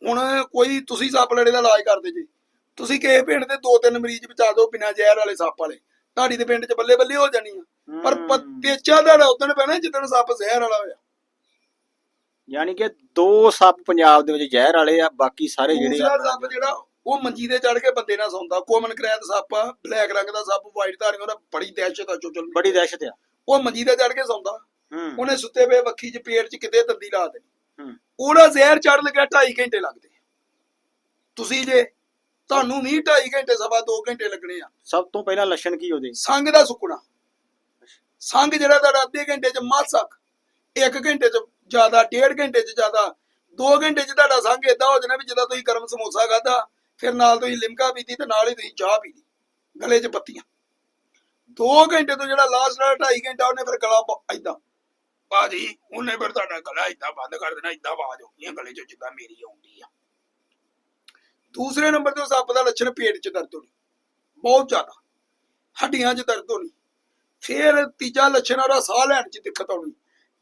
ਹੁਣ ਕੋਈ ਤੁਸੀਂ ਸੱਪ ਲੜੇ ਦਾ ਇਲਾਜ ਕਰਦੇ ਜੀ। ਤੁਸੀਂ ਕਿਸੇ ਪਿੰਡ ਦੇ ਦੋ ਤਿੰਨ ਮਰੀਜ਼ ਬਚਾ ਦਿਓ ਬਿਨਾਂ ਜ਼ਹਿਰ ਵਾਲੇ ਸੱਪ ਵਾਲੇ ਤੁਹਾਡੀ ਦੇ ਪਿੰਡ 'ਚ ਬੱਲੇ ਬੱਲੇ ਹੋ ਜਾਣੀ ਆ। ਪਰ ਹੂੰ। ਪਤੇਚਾ ਦਾ ਉਦੋਂ ਪੈਣਾ ਜਿੱਦਣ ਸੱਪ ਜ਼ਹਿਰ ਵਾਲਾ ਹੋਇਆ। ਯਾਨੀ ਕਿ ਦੋ ਸੱਪ ਪੰਜਾਬ ਦੇ ਵਿੱਚ ਜ਼ਹਿਰ ਵਾਲੇ ਆ ਬਾਕੀ ਸਾਰੇ ਜਿਹੜੇ ਦੂਸਰਾ ਆ ਸੱਪ ਜਿਹੜਾ ਉਹ ਮੰਜੀ ਤੇ ਚੜ ਕੇ ਬੰਦੇ ਨਾਲ ਸੌਂਦਾ। ਕੋਮਨ ਕਰੈਤ ਸੱਪ ਆ ਬਲੈਕ ਰੰਗ ਦਾ ਸੱਪ ਵਾਈਟ ਧਾਰੀਆਂ ਉਹਦਾ ਬੜੀ ਦਹਿਸ਼ਤ ਆ ਚੁਚਲ ਬੜੀ ਦਹਿਸ਼ਤ ਆ। ਉਹ ਮੰਜੀ ਤੇ ਚੜ ਕੇ ਸੌਂਦਾ। ਉਹਨੇ ਸੁੱਤੇ ਪਏ ਵੱਖੀ 'ਚ ਪੇਟ 'ਚ ਕਿਤੇ ਤੰਦੀ ਲਾ ਦੇਣੀ। ਉਹਦਾ ਜ਼ਹਿਰ ਚੜ ਲਗਾ 2.5 ਘੰਟੇ ਲੱਗਦੇ। ਤੁਸੀਂ ਜੇ ਤੁਹਾਨੂੰ ਵੀ 2.5 ਘੰਟੇ ਸਵਾ 2 ਘੰਟੇ ਲੱਗਣੇ ਆ। ਸਭ ਤੋਂ ਪਹਿਲਾਂ ਲੱਛਣ ਕੀ ਉਹਦੇ? ਸੰਗ ਦਾ ਸੁੱਕਣਾ। ਸੰਗ ਜਿਹੜਾ ਤੁਹਾਡਾ ਅੱਧੇ ਘੰਟੇ 'ਚ ਮਾਸਕ 1 ਘੰਟੇ 'ਚ ਜ਼ਿਆਦਾ 1.5 ਘੰਟੇ 'ਚ ਜ਼ਿਆਦਾ 2 ਘੰਟੇ 'ਚ ਤੁਹਾਡਾ ਸੰਗ ਇਦਾਂ ਹੋ ਜਾਣਾ ਵੀ ਜਿੱਦਾਂ ਤੁਸੀਂ ਗਰਮ ਸਮੋਸਾ ਖਾਦਾ ਫਿਰ ਨਾਲ ਤੁਸੀਂ ਲਿਮਕਾ ਪੀਤੀ ਤੇ ਨਾਲ ਹੀ ਤੁਸੀਂ ਚਾਹ ਪੀ ਲਈ ਗਲੇ 'ਚ ਪੱਤੀਆਂ 2 ਘੰਟੇ ਤੋਂ ਜਿਹੜਾ ਲਾਸਟ ਵਾਲਾ 2.5 ਘੰਟਾ ਉਹਨੇ ਫਿਰ ਗਲਾ ਇਦਾਂ ਬਾਜੀ ਉਹਨੇ ਫਿਰ ਤੁਹਾਡਾ ਗਲਾ ਇਦਾਂ ਬੰਦ ਕਰ ਦੇਣਾ ਇਦਾਂ ਆਵਾਜ਼ ਆਉਂਦੀ ਹੈ ਗਲੇ 'ਚ ਜਿੱਦਾਂ ਮੇਰੀ ਆਉਂਦੀ ਆ। ਦੂਸਰੇ ਨੰਬਰ ਤੇ ਸੱਪ ਦਾ ਲੱਛਣ ਪੇਟ 'ਚ ਦਰਦ ਹੋਣੀ, ਬਹੁਤ ਜ਼ਿਆਦਾ, ਹੱਡੀਆਂ 'ਚ ਦਰਦ ਹੋਣੀ, ਫਿਰ ਤੀਜਾ ਲੱਛਣ ਉਹਦਾ ਸਾਹ ਲੈਣ 'ਚ ਦਿੱਕਤ ਆਉਣੀ,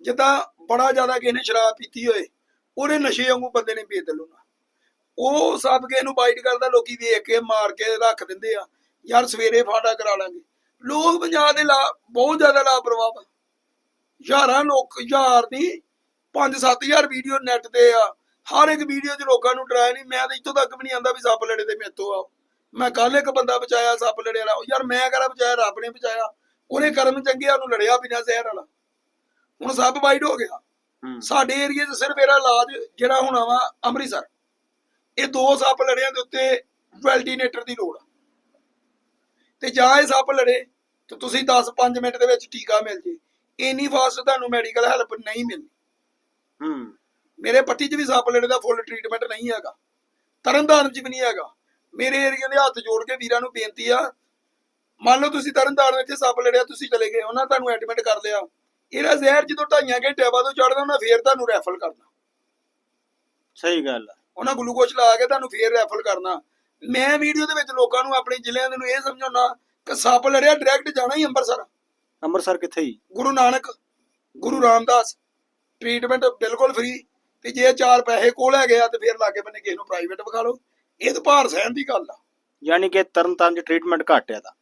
ਜਿੱਦਾਂ ਬੜਾ ਜ਼ਿਆਦਾ ਕਿਸੇ ਨੇ ਸ਼ਰਾਬ ਪੀਤੀ ਹੋਏ, ਉਹਦੇ ਨਸ਼ੇ ਵਾਂਗੂ ਬੰਦੇ ਨੇ ਬੇਦਲ ਹੋਣਾ। ਉਹ ਸਭ ਕੇ ਨੂੰ ਬਾਈਟ ਕਰਦਾ, ਲੋਕੀ ਵੇਖ ਕੇ ਮਾਰ ਕੇ ਰੱਖ ਦਿੰਦੇ ਆ, ਯਾਰ ਸਵੇਰੇ ਫਾਂਡਾ ਕਰਾ ਲਾਂਗੇ। ਲੋਕ ਪੰਜਾਬ ਦੇ ਲਾ, ਬਹੁਤ ਜ਼ਿਆਦਾ ਲਾਪਰਵਾਹ ਆ ਹਜ਼ਾਰਾਂ ਲੋਕ, ਹਜ਼ਾਰ ਨਹੀਂ 5-7000 ਵੀਡੀਓ ਨੈਟ ਤੇ ਆ ਹਰ ਇੱਕ ਵੀਡੀਓ 'ਚ ਲੋਕਾਂ ਨੂੰ ਡਰਾਇਆ ਨਹੀਂ ਮੈਂ ਤਾਂ ਇੱਥੋਂ ਤੱਕ ਵੀ ਨਹੀਂ ਆਂਦਾ ਵੀ ਸੱਪ ਲੜੇ ਤੇ ਮੇਤੋਂ ਆ ਮੈਂ ਕੱਲ ਇੱਕ ਬੰਦਾ ਬਚਾਇਆ ਸੱਪ ਲੜੇ ਵਾਲਾ। ਯਾਰ ਮੈਂ ਕਰਾ ਬਚਾਇਆ? ਰੱਬ ਨੇ ਬਚਾਇਆ। ਉਹਨੇ ਕਰਮ ਚੰਗੇ ਉਹਨੂੰ ਲੜਿਆ ਬਿਨਾਂ ਜ਼ਹਿਰ ਵਾਲਾ। ਹੁਣ ਸੱਪ ਬਾਈਟ ਹੋ ਗਿਆ। ਸਾਡੇ ਏਰੀਏ 'ਚ ਸਿਰਫ ਇਹਦਾ ਇਲਾਜ ਜਿਹੜਾ ਹੋਣਾ ਵਾ ਅੰਮ੍ਰਿਤਸਰ। ਇਹ ਦੋ ਸੱਪ ਲੜਿਆਂ ਦੇ ਉੱਤੇ ਵੈਲਟੀਨੇਟਰ ਦੀ ਲੋੜ ਆ। ਤੇ ਜਾਂ ਇਹ ਸੱਪ ਲੜੇ ਤੇ ਤੁਸੀਂ 10-5 ਮਿੰਟ ਦੇ ਵਿੱਚ ਟੀਕਾ ਮਿਲ ਜੇ। ਇੰਨੀ ਫਾਸਟ ਤੁਹਾਨੂੰ ਮੈਡੀਕਲ ਹੈਲਪ ਨਹੀਂ ਮਿਲਣੀ। ਹੂੰ। ਮੇਰੇ ਪੱਟੀ 'ਚ ਵੀ ਸੱਪ ਲੜੇ ਦਾ ਫੁੱਲ ਟ੍ਰੀਟਮੈਂਟ ਨਹੀਂ ਹੈਗਾ। ਤਰਨਤਾਰਨ 'ਚ ਵੀ ਨਹੀਂ ਹੈਗਾ। ਮੇਰੇ ਏਰੀਏ ਦੇ ਹੱਥ ਜੋੜ ਕੇ ਵੀਰਾਂ ਨੂੰ ਬੇਨਤੀ ਆ ਮੰਨ ਲਓ ਤੁਸੀਂ ਤਰਨਤਾਰਨ ਵਿੱਚ ਸੱਪ ਲੜਿਆ ਤੁਸੀਂ ਚਲੇ ਗਏ ਉਹਨਾਂ ਤੁਹਾਨੂੰ ਐਡਮਿਟ ਕਰ ਲਿਆ। ਇਹਦਾ ਜ਼ਹਿਰ ਜਦੋਂ ਢਾਈਆਂ ਘੰਟੇ ਬਾਅਦ ਚੜਦਾ ਉਹਨਾਂ ਫੇਰ ਤੁਹਾਨੂੰ ਰੈਫਰ ਕਰਨਾ ਸਹੀ ਗੱਲ ਆ। ਉਹਨਾਂ ਗਲੂਕੋਜ਼ ਲਾ ਕੇ ਤੁਹਾਨੂੰ ਫੇਰ ਰੈਫਰ ਕਰਨਾ। ਮੈਂ ਵੀਡੀਓ ਦੇ ਵਿੱਚ ਲੋਕਾਂ ਨੂੰ ਆਪਣੇ ਜ਼ਿਲ੍ਹਿਆਂ ਦੇ ਨੂੰ ਇਹ ਸਮਝਾਉਣਾ ਕਿ ਸੱਪ ਲੜਿਆ ਡਾਇਰੈਕਟ ਜਾਣਾ ਹੀ ਅੰਮ੍ਰਿਤਸਰ। ਅੰਮ੍ਰਿਤਸਰ ਕਿੱਥੇ ਹੀ ਗੁਰੂ ਨਾਨਕ ਗੁਰੂ ਰਾਮਦਾਸ। ਟ੍ਰੀਟਮੈਂਟ ਬਿਲਕੁਲ ਫ੍ਰੀ ਤੇ ਜੇ ਚਾਰ ਪੈਸੇ ਕੋਲ ਹੈਗੇ ਆ ਤੇ ਫਿਰ ਲਾਗੇ ਬੰਨੇ ਕਿਸੇ ਨੂੰ ਪ੍ਰਾਈਵੇਟ ਵਿਖਾ ਲਓ। ਇਹ ਤਾਂ ਭਾਰ ਸਹਿਣ ਦੀ ਗੱਲ ਆ। ਯਾਨੀ ਕਿ ਤਰਨ ਤਾਰਨ ਚ ਟ੍ਰੀਟਮੈਂਟ ਘੱਟ ਆ ਦਾ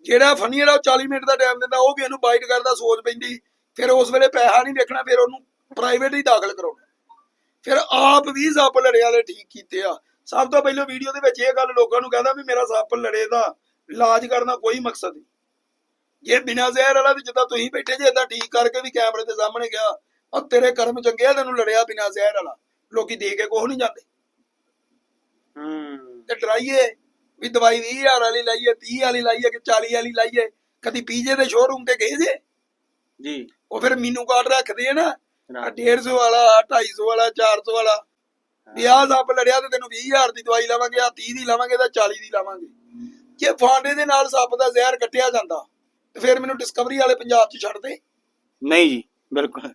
ਜਿਹੜਾ ਫਨੀ ਜਿਹੜਾ ਉਹ 40 ਮਿੰਟ ਦਾ ਟਾਈਮ ਦਿੰਦਾ ਉਹ ਵੀ ਇਹਨੂੰ ਬਾਈਟ ਕਰਦਾ ਸੋਚ ਪੈਂਦੀ। ਫਿਰ ਉਸ ਵੇਲੇ ਪੈਸਾ ਨਹੀਂ ਵੇਖਣਾ ਫਿਰ ਉਹਨੂੰ ਪ੍ਰਾਈਵੇਟ ਹੀ ਦਾਖਲ ਕਰਾਉਣਾ। ਫਿਰ ਆਪ ਵੀ ਸੱਪ ਲੜੇ ਵਾਲੇ ਠੀਕ ਕੀਤੇ ਆ। ਸਭ ਤੋਂ ਪਹਿਲਾਂ ਵੀਡੀਓ ਦੇ ਵਿੱਚ ਇਹ ਗੱਲ ਲੋਕਾਂ ਨੂੰ ਕਹਿੰਦਾ ਵੀ ਮੇਰਾ ਸੱਪ ਲੜੇ ਦਾ ਇਲਾਜ ਕਰਨਾ ਕੋਈ ਮਕਸਦ ਨਹੀਂ। ਜੇ ਬਿਨਾਂ ਜ਼ਹਿਰ ਵਾਲਾ ਵੀ ਜਿੱਦਾਂ ਤੁਸੀਂ ਬੈਠੇ ਜੇ ਇਦਾਂ ਠੀਕ ਕਰਕੇ ਵੀ ਕੈਮਰੇ ਦੇ ਸਾਹਮਣੇ ਗਿਆ ਉਹ ਤੇਰੇ ਕਰਮ ਚੰਗੇ ਆ ਤੈਨੂੰ ਲੜਿਆ ਬਿਨਾਂ ਜ਼ਹਿਰ ਵਾਲਾ। ਲੋਕੀ ਦੇ ਕੇ ਕੁਛ ਨਹੀਂ ਜਾਂਦੇ। ਹੂੰ। ਤੇ ਡਰਾਈਏ ਵੀ ਦਵਾਈ 20000 ਵਾਲੀ ਲਾਈਏ 30 ਵਾਲੀ ਲਾਈਏ ਕਿ 40 ਵਾਲੀ ਲਾਈਏ ਕਦੀ ਪੀਜੇ ਦੇ ਸ਼ੋਰੂਮ ਤੇ ਗਏ ਜੇ? ਜੀ। ਉਹ ਫਿਰ ਮੀਨੂ ਕਾਰਡ ਰੱਖਦੇ ਆ ਨਾ ਆਹ 150 ਵਾਲਾ ਆਹ 250 ਵਾਲਾ 400 ਵਾਲਾ। ਵੀ ਆਹ ਸੱਪ ਲੜਿਆ ਤੇ ਤੈਨੂੰ 20000 ਦੀ ਦਵਾਈ ਲਾਵਾਂਗੇ ਆ 30 ਦੀ ਲਾਵਾਂਗੇ ਤਾਂ 40 ਦੀ ਲਾਵਾਂਗੇ। ਜੇ ਫਾਂਡੇ ਦੇ ਨਾਲ ਸੱਪ ਦਾ ਜ਼ਹਿਰ ਕੱਟਿਆ ਜਾਂਦਾ ਤੇ ਫਿਰ ਮੈਨੂੰ ਡਿਸਕਵਰੀ ਵਾਲੇ ਪੰਜਾਬ 'ਚ ਛੱਡ ਦੇ। ਨਹੀਂ ਜੀ ਬਿਲਕੁਲ।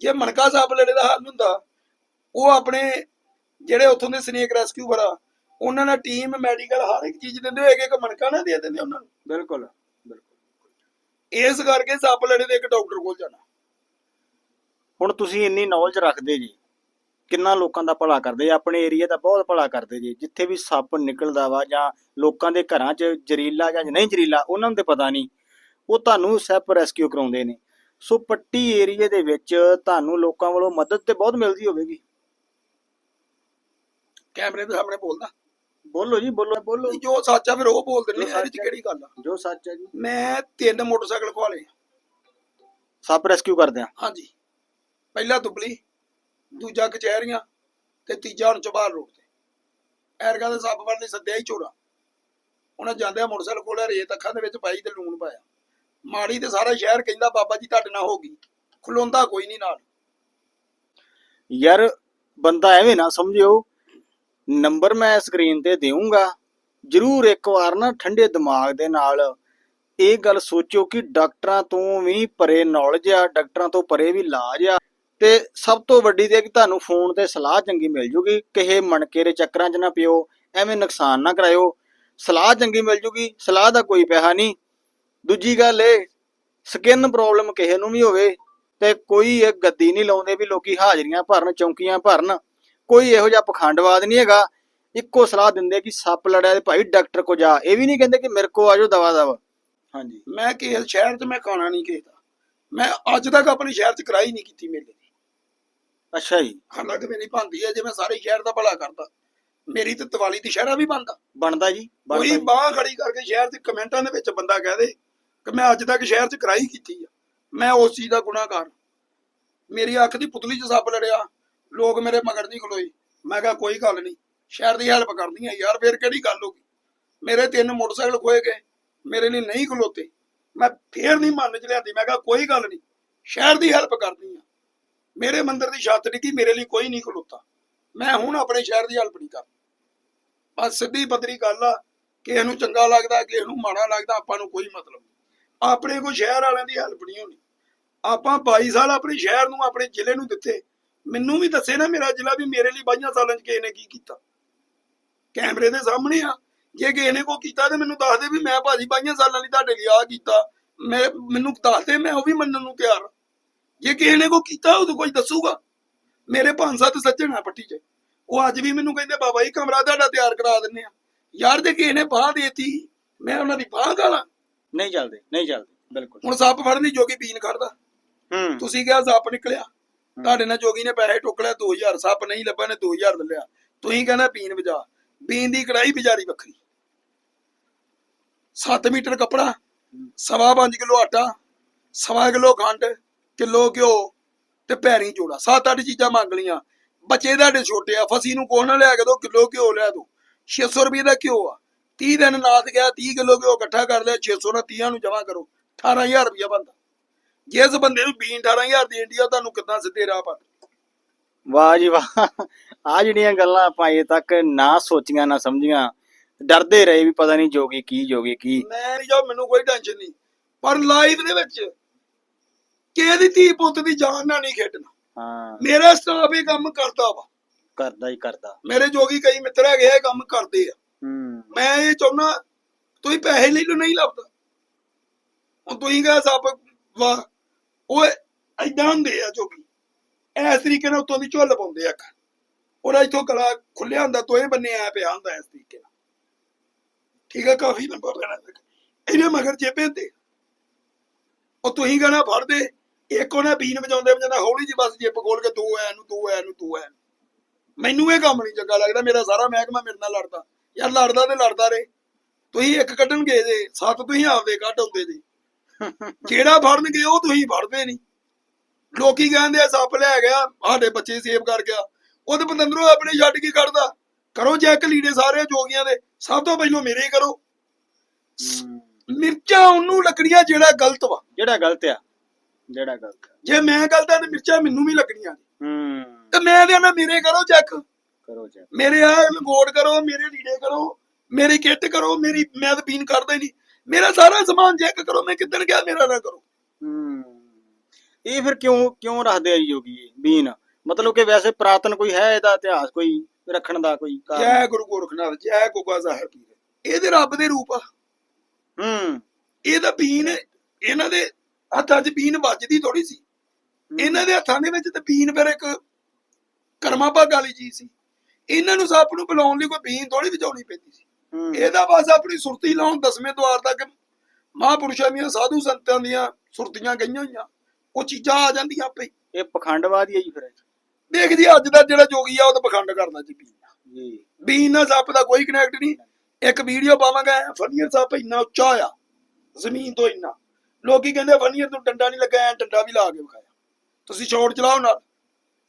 ਜੇ ਮਣਕਾ ਸੱਪ ਲੜੇ ਦਾ ਹੱਲ ਹੁੰਦਾ ਉਹ ਆਪਣੇ ਜਿਹੜੇ ਉੱਥੋਂ ਦੇ ਸਨੇਕ ਰੈਸਕਿਊ ਆ ਉਹਨਾਂ ਨਾਲ ਟੀਮ ਮੈਡੀਕਲ ਹਰ ਇੱਕ ਚੀਜ਼ ਦਿੰਦੇ ਹੋਏ ਇੱਕ ਮਣਕਾ ਨਾ ਦੇ ਦਿੰਦੇ ਉਹਨਾਂ ਨੂੰ। ਬਿਲਕੁਲ ਬਿਲਕੁਲ। ਇਸ ਕਰਕੇ ਸੱਪ ਲੜੇ ਦੇ ਇੱਕ ਡਾਕਟਰ ਕੋਲ ਜਾਣਾ। ਹੁਣ ਤੁਸੀਂ ਇੰਨੀ ਨੌਲੇਜ ਰੱਖਦੇ ਜੀ ਕਿੰਨਾ ਲੋਕਾਂ ਦਾ ਭਲਾ ਕਰਦੇ ਆਪਣੇ ਏਰੀਆ ਦਾ ਬਹੁਤ ਭਲਾ ਕਰਦੇ ਜੀ। ਜਿੱਥੇ ਵੀ ਸੱਪ ਨਿਕਲਦਾ ਵਾ ਜਾਂ ਲੋਕਾਂ ਦੇ ਘਰਾਂ 'ਚ ਜ਼ਰੀਲਾ ਜਾਂ ਨਹੀਂ ਜ਼ਰੀਲਾ ਉਹਨਾਂ ਨੂੰ ਤੇ ਪਤਾ ਨਹੀਂ। ਉਹ ਤੁਹਾਨੂੰ ਸੈਪ ਰੈਸਕਿਊ ਕਰਾਉਂਦੇ ਨੇ। ਸੋ ਪੱਟੀ ਏਰੀਏ ਦੇ ਵਿੱਚ ਤੁਹਾਨੂੰ ਲੋਕਾਂ ਵੱਲੋਂ ਮਦਦ ਤੇ ਬਹੁਤ ਮਿਲਦੀ ਹੋਵੇਗੀ। ਕੈਮਰੇ ਦੇ ਸਾਹਮਣੇ ਬੋਲਦਾ। ਬੋਲੋ ਜੀ ਬੋਲੋ ਬੋਲੋ। ਜੋ ਸੱਚ ਆ ਫਿਰ ਉਹ ਬੋਲਦੇ ਨੇ ਜੋ ਇਹਦੇ ਚ ਸੱਚ ਆ। ਕਿਹੜੀ ਗੱਲ ਆ? ਜੋ ਸੱਚ ਹੈ ਜੀ। ਮੈਂ ਤਿੰਨ ਮੋਟਰਸਾਈਕਲ ਖਵਾਲੇ ਸੱਪ ਰੈਸਕਿਊ ਕਰਦੇ ਆ। ਹਾਂਜੀ। ਪਹਿਲਾ ਦੁਬਲੀ ਦੂਜਾ ਕਚਹਿਰੀਆਂ ਤੇ ਤੀਜਾ ਹੁਣ ਚਬਾਰ ਰੋਡ ਤੇ। ਐਰਗਾ ਦੇ ਸੱਪ ਵੜ ਲਈ ਸੱਦਿਆ ਹੀ ਚੋਰਾ ਉਹਨਾਂ ਜਾਂਦਿਆਂ ਮੋਟਰਸਾਈਕਲ ਕੋਲ ਰੇਤ ਅੱਖਾਂ ਦੇ ਵਿੱਚ ਪਾਈ ਤੇ ਲੂਣ ਪਾਇਆ। ਮਾੜੀ ਤੇ ਸਾਰਾ ਸ਼ਹਿਰ ਕਹਿੰਦਾ ਬਾਬਾ ਜੀ ਤੁਹਾਡੇ ਨਾਲ ਹੋ ਗਈ। ਖਲੋਂਦਾ ਕੋਈ ਨਹੀਂ ਨਾਲ। ਯਾਰ ਬੰਦਾ ਐਵੇਂ ਨਾ ਸਮਝਿਓ, ਨੰਬਰ ਮੈਂ ਸਕਰੀਨ ਤੇ ਦੇਵਾਂਗਾ ਜਰੂਰ ਇੱਕ ਵਾਰ ਨਾ ਠੰਡੇ ਦਿਮਾਗ ਦੇ ਨਾਲ ਇਹ ਗੱਲ ਸੋਚੋ ਕਿ ਡਾਕਟਰਾਂ ਤੋਂ ਵੀ ਪਰੇ ਨੌਲੇਜ ਆ, ਡਾਕਟਰਾਂ ਤੋਂ ਪਰੇ ਵੀ ਇਲਾਜ ਆ। ਤੇ ਸਭ ਤੋਂ ਵੱਡੀ ਤੇ ਕਿ ਤੁਹਾਨੂੰ ਫੋਨ ਤੇ ਸਲਾਹ ਚੰਗੀ ਮਿਲ ਜੂਗੀ। ਕਿਸੇ ਮਣਕੇ ਦੇ ਚੱਕਰਾਂ 'ਚ ਨਾ ਪਿਓ, ਐਵੇਂ ਨੁਕਸਾਨ ਨਾ ਕਰਾਇਓ। ਸਲਾਹ ਚੰਗੀ ਮਿਲ ਜੂਗੀ, ਸਲਾਹ ਦਾ ਕੋਈ ਪੈਸਾ ਨਹੀਂ। ਦੂਜੀ ਗੱਲ ਇਹ ਸਕਿਨ ਪ੍ਰੋਬਲਮ ਕਿਸੇ ਨੂੰ ਵੀ ਹੋਵੇ ਤੇ ਕੋਈ ਇਹ ਗੱਦੀ ਨਹੀਂ ਲਾਉਂਦੇ ਵੀ ਲੋਕੀ ਹਾਜ਼ਰੀਆਂ ਭਰਨ ਚੌਂਕੀਆਂ ਭਰਨ। ਕੋਈ ਇਹੋ ਜਿਹਾ ਪਖੰਡਵਾਦ ਨਹੀਂ ਹੈਗਾ। ਇੱਕੋ ਸਲਾਹ ਦਿੰਦੇ ਕਿ ਸੱਪ ਲੜਿਆ ਤੇ ਭਾਈ ਡਾਕਟਰ ਕੋ ਜਾ। ਇਹ ਵੀ ਨਹੀਂ ਕਹਿੰਦੇ ਕਿ ਮੇਰੇ ਕੋ ਆਜੋ ਦਵਾ ਦਵਾ। ਹਾਂਜੀ। ਮੈਂ ਕਿਸੇ ਸ਼ਹਿਰ 'ਚ ਮੈਂ ਖਾਣਾ ਨਹੀਂ ਕਿਸੇ ਦਾ। ਮੈਂ ਅੱਜ ਤੱਕ ਆਪਣੇ ਸ਼ਹਿਰ 'ਚ ਕਰਾਈ ਨਹੀਂ ਕੀਤੀ ਮੇਲੇ ਦੀ। ਅੱਛਾ ਜੀ। ਹਾਲਾਂਕਿ ਮੇਰੀ ਭਾਂਦੀ ਹੈ ਜੇ ਮੈਂ ਸਾਰੇ ਸ਼ਹਿਰ ਦਾ ਭਲਾ ਕਰਦਾ ਮੇਰੀ ਤੇ ਦੀਵਾਲੀ ਦੁਸ਼ਹਿਰਾ ਵੀ ਬੰਦਾ ਬਣਦਾ ਜੀ ਬਣਦਾ ਕੋਈ। ਬਾਹ ਖੜੀ ਕਰਕੇ ਸ਼ਹਿਰ 'ਚ ਕਮੈਂਟਾਂ ਦੇ ਵਿੱਚ ਬੰਦਾ ਕਹਿ ਦੇ ਕਿ ਮੈਂ ਅੱਜ ਤੱਕ ਸ਼ਹਿਰ 'ਚ ਕਰਾਈ ਕੀਤੀ ਆ। ਮੈਂ ਉਸ ਚੀਜ਼ ਦਾ ਗੁਨਾਹਗਾਰ ਮੇਰੀ ਅੱਖ ਦੀ ਪੁਤਲੀ 'ਚ ਸੱਪ ਲੜਿਆ। ਲੋਕ ਮੇਰੇ ਮਗਰ ਨਹੀਂ ਖਲੋਏ। ਮੈਂ ਕਿਹਾ, ਕੋਈ ਗੱਲ ਨਹੀਂ। ਸ਼ਹਿਰ ਦੀ ਹੈਲਪ ਕਰਨੀ ਆ ਯਾਰ, ਫੇਰ ਕਿਹੜੀ ਗੱਲ ਹੋ ਗਈ? ਮੇਰੇ ਤਿੰਨ ਮੋਟਰਸਾਈਕਲ ਖੋਏ ਗਏ। ਮੇਰੇ ਲਈ ਨਹੀਂ ਖਲੋਤੇ। ਮੈਂ ਫੇਰ ਨਹੀਂ ਮੰਨ ਚ ਲਿਆਂਦੀ। ਮੈਂ ਕਿਹਾ, ਕੋਈ ਗੱਲ ਨਹੀਂ। ਸ਼ਹਿਰ ਦੀ ਹੈਲਪ ਕਰਨੀ ਆ। ਮੇਰੇ ਮੰਦਿਰ ਦੀ ਛੱਤ ਡਿੱਗੀ। ਮੇਰੇ ਲਈ ਕੋਈ ਨਹੀਂ ਖਲੋਤਾ। ਮੈਂ ਹੁਣ ਆਪਣੇ ਸ਼ਹਿਰ ਦੀ ਹੈਲਪ ਨਹੀਂ ਕਰਦੀ। ਬਸ ਸਿੱਧੀ ਪੱਧਰੀ ਗੱਲ ਆ। ਕਿਸੇ ਨੂੰ ਚੰਗਾ ਲੱਗਦਾ, ਕਿਸੇ ਨੂੰ ਮਾੜਾ ਲੱਗਦਾ, ਆਪਾਂ ਨੂੰ ਕੋਈ ਮਤਲਬ ਨਹੀਂ। ਆਪਣੇ ਕੋ ਸ਼ਹਿਰ ਵਾਲਿਆਂ ਦੀ ਹੈਲਪ ਨਹੀਂ ਹੋਣੀ। ਆਪਾਂ 22 ਸਾਲ ਆਪਣੇ ਸ਼ਹਿਰ ਨੂੰ, ਆਪਣੇ ਜ਼ਿਲ੍ਹੇ ਨੂੰ ਦਿੱਤੇ। ਮੈਨੂੰ ਵੀ ਦੱਸੇ ਨਾ ਮੇਰਾ ਜ਼ਿਲ੍ਹਾ ਵੀ ਮੇਰੇ ਲਈ 22 ਸਾਲਾਂ 'ਚ ਕਿਸੇ ਨੇ ਕੀ ਕੀਤਾ। ਕੈਮਰੇ ਦੇ ਸਾਹਮਣੇ ਆ। ਜੇ ਕਿਸੇ ਨੇ ਕੋ ਕੀਤਾ ਤੇ ਮੈਨੂੰ ਦੱਸ ਦੇ ਵੀ ਮੈਂ ਭਾਜੀ 22 ਸਾਲਾਂ ਲਈ ਤੁਹਾਡੇ ਲਈ ਆ ਕੀਤਾ। ਮੈਂ, ਮੈਨੂੰ ਦੱਸ ਦੇ, ਮੈਂ ਉਹ ਵੀ ਮੰਨਣ ਨੂੰ ਤਿਆਰ ਜੇ ਕਿਸੇ ਨੇ ਕੋ ਕੀਤਾ, ਉਹ ਤਾਂ ਕੋਈ ਦੱਸੂਗਾ। ਮੇਰੇ ਪੰਜ ਸੱਤ ਸੱਜਣ ਆ ਪੱਟੀ 'ਚ। ਉਹ ਅੱਜ ਵੀ ਮੈਨੂੰ ਕਹਿੰਦੇ, ਬਾਬਾ ਜੀ, ਕਮਰਾ ਤੁਹਾਡਾ ਤਿਆਰ ਕਰਾ ਦਿੰਨੇ ਆ। ਯਾਰ ਜੇ ਕਿਸੇ ਨੇ ਬਾਹ ਦੇਤੀ, ਮੈਂ ਉਹਨਾਂ ਦੀ ਬਾਹ ਗਾਲਾਂ। ਨਹੀਂ ਚੱਲਦੇ ਨਹੀਂ ਚੱਲਦੇ ਬਿਲਕੁਲ। ਹੁਣ ਸੱਪ ਫੜਨ ਦੀ ਜੋਗੀ ਪੀਣ ਖੜਦਾ ਹੂੰ। ਤੁਸੀਂ ਕਿਹਾ ਸੱਪ ਨਿਕਲਿਆ। ਤੁਹਾਡੇ ਨਾਲ ਜੋਗੀ ਨੇ ਪੈਸੇ ਟੁੱਕ ਲਿਆ 2000 ਸੱਪ ਨਹੀਂ ਲੱਭਾ ਨੇ 2000 ਲੈ ਲਿਆ। ਤੁਸੀਂ ਕਹਿੰਦਾ ਪੀਣ ਵਜਾ ਪੀਣ ਦੀ ਕੜਾਈ ਵਿਚਾਰੀ ਵੱਖਰੀ। 7 ਮੀਟਰ ਕੱਪੜਾ ਸਵਾ 5 ਕਿਲੋ ਆਟਾ ਸਵਾ ਕਿਲੋ ਖੰਡ ਕਿਲੋ ਘਿਓ ਤੇ ਪੈਰੀ ਜੋੜਾ। ਸੱਤ ਅੱਠ ਚੀਜ਼ਾਂ ਮੰਗ ਲੀਆਂ ਬੱਚੇ ਤੁਹਾਡੇ ਛੋਟੇ ਆ ਫਸੀ ਨੂੰ ਕੋਲ ਨਾ ਲਿਆ ਕੇ ਦੋ ਕਿਲੋ ਘਿਓ ਲਿਆ ਦੋ। 600 ਰੁਪਏ ਦਾ ਘਿਓ ਆ। 30 ਦਿਨ ਨਾਥ ਗਿਆ 30 ਕਿਲੋ ਘਿਓ ਇਕੱਠਾ ਕਰ ਲਿਆ 600 ਨਾਲ 30 ਨੂੰ ਜਮਾ ਕਰੋ। 18000 ਰੁਪਇਆ ਬੰਦਾ ਜਿਸ ਬੰਦੇ ਨੂੰ ਬੀਨ 18000 ਦੇ ਇੰਡੀਆ ਤੁਹਾਨੂੰ ਕਿੰਨਾ ਸਿੱਧੇ ਰਾਹ ਪਾ ਵਾਹ ਜੀ ਵਾਹ। ਆ ਜਿਹੜੀਆਂ ਗੱਲਾਂ ਆਪਾਂ ਅਜੇ ਤੱਕ ਨਾ ਸੋਚੀਆਂ ਨਾ ਸਮਝੀਆਂ ਡਰਦੇ ਰਹੇ ਵੀ ਪਤਾ ਨਹੀਂ ਜੋਗੀ ਕੀ ਜੋਗੀ ਕੀ ਮੈਂ ਜਾ ਮੈਨੂੰ ਕੋਈ ਟੈਨਸ਼ਨ ਨਹੀਂ। ਪਰ ਲਾਈਵ ਦੇ ਵਿੱਚ ਕਿਸੇ ਦੀ ਧੀ ਪੁੱਤ ਦੀ ਜਾਨ ਨਾਲ ਨਹੀਂ ਖੇਡਣਾ। ਹਾਂ। ਮੇਰਾ ਸਟਾਫ ਇਹ ਕੰਮ ਕਰਦਾ ਵਾ। ਕਰਦਾ ਹੀ ਕਰਦਾ। ਮੇਰੇ ਜੋਗੀ ਕਈ ਮਿੱਤਰ ਹੈਗੇ ਆ ਇਹ ਕੰਮ ਕਰਦੇ ਆ। ਮੈਂ ਇਹ ਚਾਹੁੰਦਾ ਤੁਸੀਂ ਪੈਸੇ ਲੈ ਲਓ, ਨਹੀਂ ਲੱਭਦਾ। ਹੁਣ ਤੁਸੀਂ ਕਹੇ ਸੱਪ ਵਾਹ ਓਏ ਐਦਾਂ ਹੁੰਦੇ ਆ ਜੋਗੀ ਇਸ ਤਰੀਕੇ ਨਾਲ ਉਤੋਂ ਦੀ ਝੁੱਲ ਪਾਉਂਦੇ ਆ ਇੱਕ ਉਹਦਾ ਇਥੋਂ ਗਲਾ ਖੁੱਲਿਆ ਹੁੰਦਾ ਤੋਏ ਬੰਨੇ ਆ ਪਿਆ ਹੁੰਦਾ ਇਸ ਤਰੀਕੇ ਨਾਲ। ਠੀਕ ਹੈ ਕਾਫੀ ਨੰਬਰ ਲੈਣਾ ਇਹਨੇ ਮਗਰ ਜੇਬੇ ਹੁੰਦੇ ਉਹ ਤੁਸੀਂ ਕਹਣਾ ਫੜਦੇ, ਇੱਕ ਉਹਨੇ ਬੀਨ ਵਜਾਉਂਦੇ ਵਜਾਉਂਦਾ, ਹੌਲੀ ਜਿਹੀ ਬਸ ਜੇਬ ਖੋਲ ਕੇ ਦੋ ਐ ਨੂੰ, ਦੋ ਐ ਨੂੰ, ਦੋ ਐ ਮੈਨੂੰ ਇਹ ਕੰਮ ਨਹੀਂ ਚੰਗਾ ਲੱਗਦਾ, ਮੇਰਾ ਸਾਰਾ ਮਹਿਕਮਾ ਮੇਰੇ ਨਾਲ ਲੜਦਾ। ਯਾਰ ਲੜਦਾ ਤੇ ਲੜਦਾ ਰੇ ਤੁਸੀਂ ਇੱਕ ਕੱਢਣ ਗਏ ਜੇ ਸੱਤ ਤੁਸੀਂ ਆਪਦੇ ਕੱਢ ਆਉਂਦੇ ਜੀ। ਜਿਹੜਾ ਫੜਨਗੇ ਉਹ ਤੁਸੀਂ ਫੜਦੇ ਨਹੀਂ। ਲੋਕੀ ਕਹਿੰਦੇ ਆ ਸੱਪ ਲੈ ਗਿਆ ਸਾਡੇ ਬੱਚੇ ਸੇਵ ਕਰ ਗਿਆ। ਉਹਦੇ ਬੰਦੰਦਰੋਂ ਆਪਣੇ ਛੱਡ ਕੇ ਕੱਢਦਾ ਕਰੋ ਚੈੱਕ ਲੀੜੇ ਸਾਰੇ ਜੋਗੀਆਂ ਦੇ ਸਭ ਤੋਂ ਪਹਿਲਾਂ ਮੇਰੇ ਹੀ। ਕਰੋ। ਮਿਰਚਾਂ ਉਹਨੂੰ ਲੱਗਣੀਆਂ ਜਿਹੜਾ ਗਲਤ ਵਾ। ਜਿਹੜਾ ਗਲਤ ਆ ਜਿਹੜਾ ਗਲਤ ਜੇ ਮੈਂ ਗਲਤ ਆ ਤੇ ਮਿਰਚਾਂ ਮੈਨੂੰ ਵੀ ਲੱਗਣੀਆਂ। ਹੂੰ। ਤੇ ਮੈਂ ਦੇ ਨਾ ਮੇਰੇ ਕਰੋ ਚੈੱਕ ਕਰੋ ਜੀ। ਮੇਰੇ ਆ ਗੋਡ ਕਰੋ ਮੇਰੇ ਲੀੜੇ ਕਰੋ ਮੇਰੀ ਕਿੱਟ ਕਰੋ ਮੇਰੀ ਮੈਂ ਤਾਂ ਪੀਣ ਕਰਦਾ ਹੀ ਨਹੀਂ। ਮੇਰਾ ਸਾਰਾ ਸਮਾਨ ਚੈੱਕ ਕਰੋ ਮੈਂ ਕਿੱਦਣ ਗਿਆ ਮੇਰਾ ਨਾ ਕਰੋ। ਹੂੰ। ਇਹ ਫਿਰ ਕਿਉਂ ਕਿਉਂ ਰੱਖਦੇ ਆ ਜੀ ਇਹ ਬੀਨ। ਮਤਲਬ ਕਿ ਵੈਸੇ ਪ੍ਰਾਤਨ ਕੋਈ ਹੈ ਇਹਦਾ ਇਤਿਹਾਸ ਕੋਈ ਰੱਖਣ ਦਾ ਕੋਈ ਕਾਰਨ? ਜੈ ਗੁਰੂ ਗੋਰਖਨਾਥ ਜੈ ਗੋਗਾ ਜ਼ਾਹਰ ਪੀਰ। ਇਹਦੇ ਰੱਬ ਦੇ ਰੂਪ ਆ। ਹੂੰ। ਇਹ ਤਾਂ ਪੀਣ ਇਹਨਾਂ ਦੇ ਹੱਥਾਂ 'ਚ ਪੀਣ ਵੱਜਦੀ ਥੋੜੀ ਸੀ। ਇਹਨਾਂ ਦੇ ਹੱਥਾਂ ਦੇ ਵਿੱਚ ਤੇ ਪੀਣ ਫਿਰ ਇੱਕ ਕਰਮਾ ਭਾਗ ਵਾਲੀ ਚੀਜ਼ ਸੀ। ਇਹਨਾਂ ਨੂੰ ਸੱਪ ਨੂੰ ਬੁਲਾਉਣ ਲਈ ਕੋਈ ਪੀਣ ਥੋੜੀ ਵਜਾਉਣੀ ਪੈਂਦੀ ਸੀ। ਇਹਦਾ ਬਸ ਆਪਣੀ ਸੁਰਤੀ ਲਾਉਣ ਦਸਵੇਂ ਦਵਾਰ ਤੱਕ ਮਹਾਪੁਰਸ਼ਾਂ ਦੀਆਂ ਸਾਧੂ ਸੰਤਾਂ ਦੀਆਂ ਸੁਰਤੀਆਂ ਗਈਆਂ ਹੋਈਆਂ। ਉਹ ਚੀਜ਼ਾਂ ਆ ਜਾਂਦੀਆਂ ਆਪੇ। ਇਹ ਪਖੰਡਵਾਦ ਹੀ ਹੈ ਜੀ ਫਿਰ। ਦੇਖ ਜੀ ਅੱਜ ਦਾ ਜਿਹੜਾ ਜੋਗੀ ਆ ਉਹ ਤਾਂ ਪਖੰਡ ਕਰਦਾ ਜੀ ਬੀਨ। ਜੀ। ਬੀਨ ਨਾਲ ਸੱਪ ਦਾ ਕੋਈ ਕਨੈਕਟ ਨਹੀਂ। ਇੱਕ ਵੀਡੀਓ ਪਾਵਾਂਗਾ ਫਨੀਅਰ ਸੱਪ ਇੰਨਾ ਉੱਚਾ ਆ ਜ਼ਮੀਨ ਤੋਂ ਇੰਨਾ। ਲੋਕੀ ਕਹਿੰਦੇ ਫਨੀਅਰ ਨੂੰ ਡੰਡਾ ਨਹੀਂ ਲੱਗਾ ਐ ਡੰਡਾ ਵੀ ਲਾ ਕੇ ਵਿਖਾਇਆ। ਤੁਸੀਂ ਸ਼ਾਟ ਚਲਾਓ ਨਾਲ।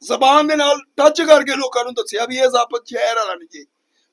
ਜ਼ਬਾਨ ਦੇ ਨਾਲ ਟੱਚ ਕਰਕੇ ਲੋਕਾਂ ਨੂੰ ਦੱਸਿਆ ਵੀ ਇਹ ਸੱਪ ਜ਼ਹਿਰ ਵਾਲਾ ਨਹੀਂ ਜੀ।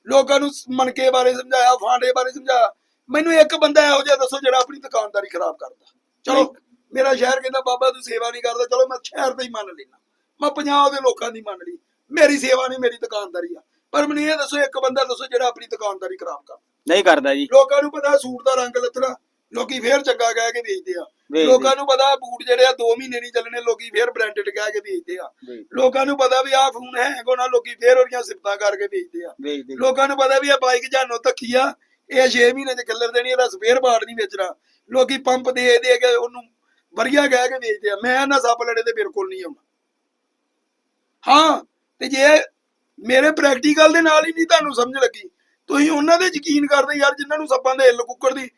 ਲੋਕਾਂ ਨੂੰ ਮਣਕੇ ਬਾਰੇ ਸਮਝਾਇਆ ਫਾਂਡੇ ਬਾਰੇ ਸਮਝਾਇਆ। ਮੈਨੂੰ ਇੱਕ ਬੰਦਾ ਇਹੋ ਜਿਹਾ ਦੱਸੋ ਜਿਹੜਾ ਆਪਣੀ ਦੁਕਾਨਦਾਰੀ ਖਰਾਬ ਕਰਦਾ। ਚਲੋ ਮੇਰਾ ਸ਼ਹਿਰ ਕਹਿੰਦਾ ਬਾਬਾ ਤੂੰ ਸੇਵਾ ਨਹੀਂ ਕਰਦਾ। ਚਲੋ ਮੈਂ ਸ਼ਹਿਰ ਦਾ ਹੀ ਮੰਨ ਲੈਣਾ ਮੈਂ ਪੰਜਾਬ ਦੇ ਲੋਕਾਂ ਦੀ ਮੰਨ ਲਈ। ਮੇਰੀ ਸੇਵਾ ਨਹੀਂ ਮੇਰੀ ਦੁਕਾਨਦਾਰੀ ਆ। ਪਰ ਮੈਨੂੰ ਇਹ ਦੱਸੋ ਇੱਕ ਬੰਦਾ ਦੱਸੋ ਜਿਹੜਾ ਆਪਣੀ ਦੁਕਾਨਦਾਰੀ ਖਰਾਬ ਕਰਦਾ। ਨਹੀਂ ਕਰਦਾ ਜੀ। ਲੋਕਾਂ ਨੂੰ ਪਤਾ ਸੂਟ ਦਾ ਰੰਗ ਲੱਥਣਾ। ਲੋਕੀ ਫੇਰ ਚੰਗਾ ਕਹਿ ਕੇ ਵੇਚਦੇ ਆ। ਲੋਕਾਂ ਨੂੰ ਪਤਾ ਬੂਟ ਜਿਹੜੇ ਆ 2 ਮਹੀਨੇ ਨਹੀਂ ਚੱਲਣੇ ਲੋਕੀ ਫੇਰ ਬ੍ਰਾਂਡਡ ਕਹਿ ਕੇ ਵੇਚਦੇ ਆ। ਲੋਕਾਂ ਨੂੰ ਪਤਾ ਵੀ ਆਹ ਫੋਨ ਹੈਂਗ ਹੋਣਾ ਲੋਕੀ ਫੇਰ ਉਹਦੀਆਂ ਸਿਫਤਾਂ ਕਰਕੇ ਵੇਚਦੇ ਆ। ਲੋਕਾਂ ਨੂੰ ਪਤਾ ਵੀ ਇਹ ਬਾਈਕ ਜਾਨੋ ਧੱਕੀ ਆ ਇਹ 6 ਮਹੀਨੇ ਚ ਕਿੱਲਰ ਦੇਣੀ ਇਹਦਾ ਸਪੇਅਰ ਪਾਰਟ ਨਹੀਂ ਵੇਚਣਾ। ਲੋਕੀ ਪੰਪ ਦੇ ਦੇ ਕੇ ਉਹਨੂੰ ਵਧੀਆ ਕਹਿ ਕੇ ਵੇਚਦੇ ਆ। ਮੈਂ ਨਾ ਸੱਪ ਲੜੇ ਤੇ ਬਿਲਕੁਲ ਨਹੀਂ ਆਉਣਾ ਹਾਂ ਤੇ ਜੇ ਮੇਰੇ ਪ੍ਰੈਕਟੀਕਲ ਦੇ ਨਾਲ ਹੀ ਨਹੀਂ ਤੁਹਾਨੂੰ ਸਮਝ ਲੱਗੀ ਤੁਸੀਂ ਉਹਨਾਂ ਦੇ ਯਕੀਨ ਕਰਦੇ ਯਾਰ ਜਿਨ੍ਹਾਂ ਨੂੰ ਸੱਪਾਂ ਦੇ ਇੱਲ ਕੁੱਕੜ ਦੀ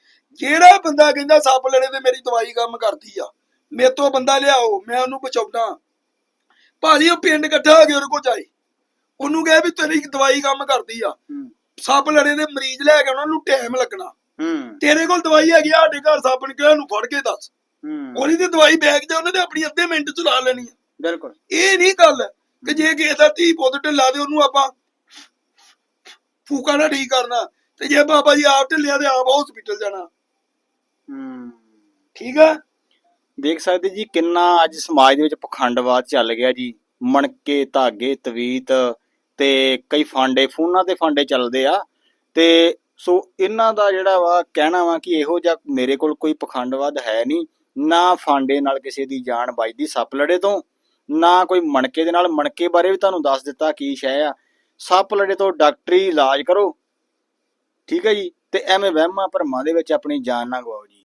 ਜਿਹੜਾ ਬੰਦਾ ਕਹਿੰਦਾ ਸੱਪ ਲੜੇ ਤੇ ਮੇਰੀ ਦਵਾਈ ਕੰਮ ਕਰਦੀ ਆ ਮੇਰੇ ਤੋਂ ਬੰਦਾ ਲਿਆਓ ਮੈਂ ਉਹਨੂੰ ਬਚਾਉਣਾ। ਭਾਜੀ ਉਹ ਪਿੰਡ ਇਕੱਠਾ ਹੋ ਕੇ ਉਹਦੇ ਕੋਲ ਜਾਏ। ਉਹਨੂੰ ਕਹੇ ਵੀ ਤੇਰੀ ਦਵਾਈ ਕੰਮ ਕਰਦੀ ਆ। ਸੱਪ ਲੜੇ ਦੇ ਮਰੀਜ਼ ਲੈ ਕੇ ਉਹਨਾਂ ਨੂੰ ਟਾਈਮ ਲੱਗਣਾ ਤੇਰੇ ਕੋਲ ਦਵਾਈ ਹੈਗੀ ਆ ਸਾਡੇ ਘਰ ਸੱਪ ਨਿਕਲਿਆ ਉਹਨੂੰ ਫੜ ਕੇ ਦੱਸ। ਉਹਦੀ ਤੇ ਦਵਾਈ ਬੈਗ ਤੇ ਉਹਨੇ ਤੇ ਆਪਣੀ ਅੱਧੇ ਮਿੰਟ ਚ ਲਾ ਲੈਣੀ ਆ। ਬਿਲਕੁਲ। ਇਹ ਨਹੀਂ ਗੱਲ ਕਿ ਜੇ ਕਿਸੇ ਦਾ ਧੀ ਪੁੱਤ ਢਿੱਲਾ ਦੇ ਉਹਨੂੰ ਆਪਾਂ ਫੂਕਾ ਨਾ ਠੀਕ ਕਰਨਾ ਤੇ ਜੇ ਬਾਬਾ ਜੀ ਆਪ ਢਿੱਲਿਆ ਤੇ ਆਪ ਹਸਪੀਟਲ ਜਾਣਾ। ਹੂੰ। ਠੀਕ ਆ? ਦੇਖ ਸਕਦੇ ਜੀ ਕਿੰਨਾ ਅੱਜ ਸਮਾਜ ਦੇ ਵਿੱਚ ਪਖੰਡਵਾਦ ਚੱਲ ਗਿਆ ਜੀ। ਮਣਕੇ, ਧਾਗੇ, ਤਵੀਤ ਤੇ ਕਈ ਫਾਂਡੇ, ਫੋਨਾਂ ਤੇ ਫਾਂਡੇ ਚੱਲਦੇ ਆ। ਤੇ ਸੋ ਇਹਨਾਂ ਦਾ ਜਿਹੜਾ ਵਾ ਕਹਿਣਾ ਵਾ ਕਿ ਇਹੋ ਜਿਹਾ ਮੇਰੇ ਕੋਲ ਕੋਈ ਪਖੰਡਵਾਦ ਹੈ ਨਹੀਂ। ਨਾ ਫਾਂਡੇ ਨਾਲ ਕਿਸੇ ਦੀ ਜਾਨ ਬਚਦੀ ਸੱਪ ਲੜੇ ਤੋਂ, ਨਾ ਕੋਈ ਮਣਕੇ ਦੇ ਨਾਲ। ਮਣਕੇ ਬਾਰੇ ਵੀ ਤੁਹਾਨੂੰ ਦੱਸ ਦਿੱਤਾ ਕੀ ਸ਼ੈ ਆ। ਸੱਪ ਲੜੇ ਤੋਂ ਡਾਕਟਰੀ ਇਲਾਜ ਕਰੋ। ਠੀਕ ਹੈ ਜੀ? ਤੇ ਐਵੇਂ ਵਹਿਮਾਂ ਭਰਮਾਂ ਦੇ ਵਿੱਚ ਆਪਣੀ ਜਾਨ ਨਾ ਗਵਾਓ ਜੀ।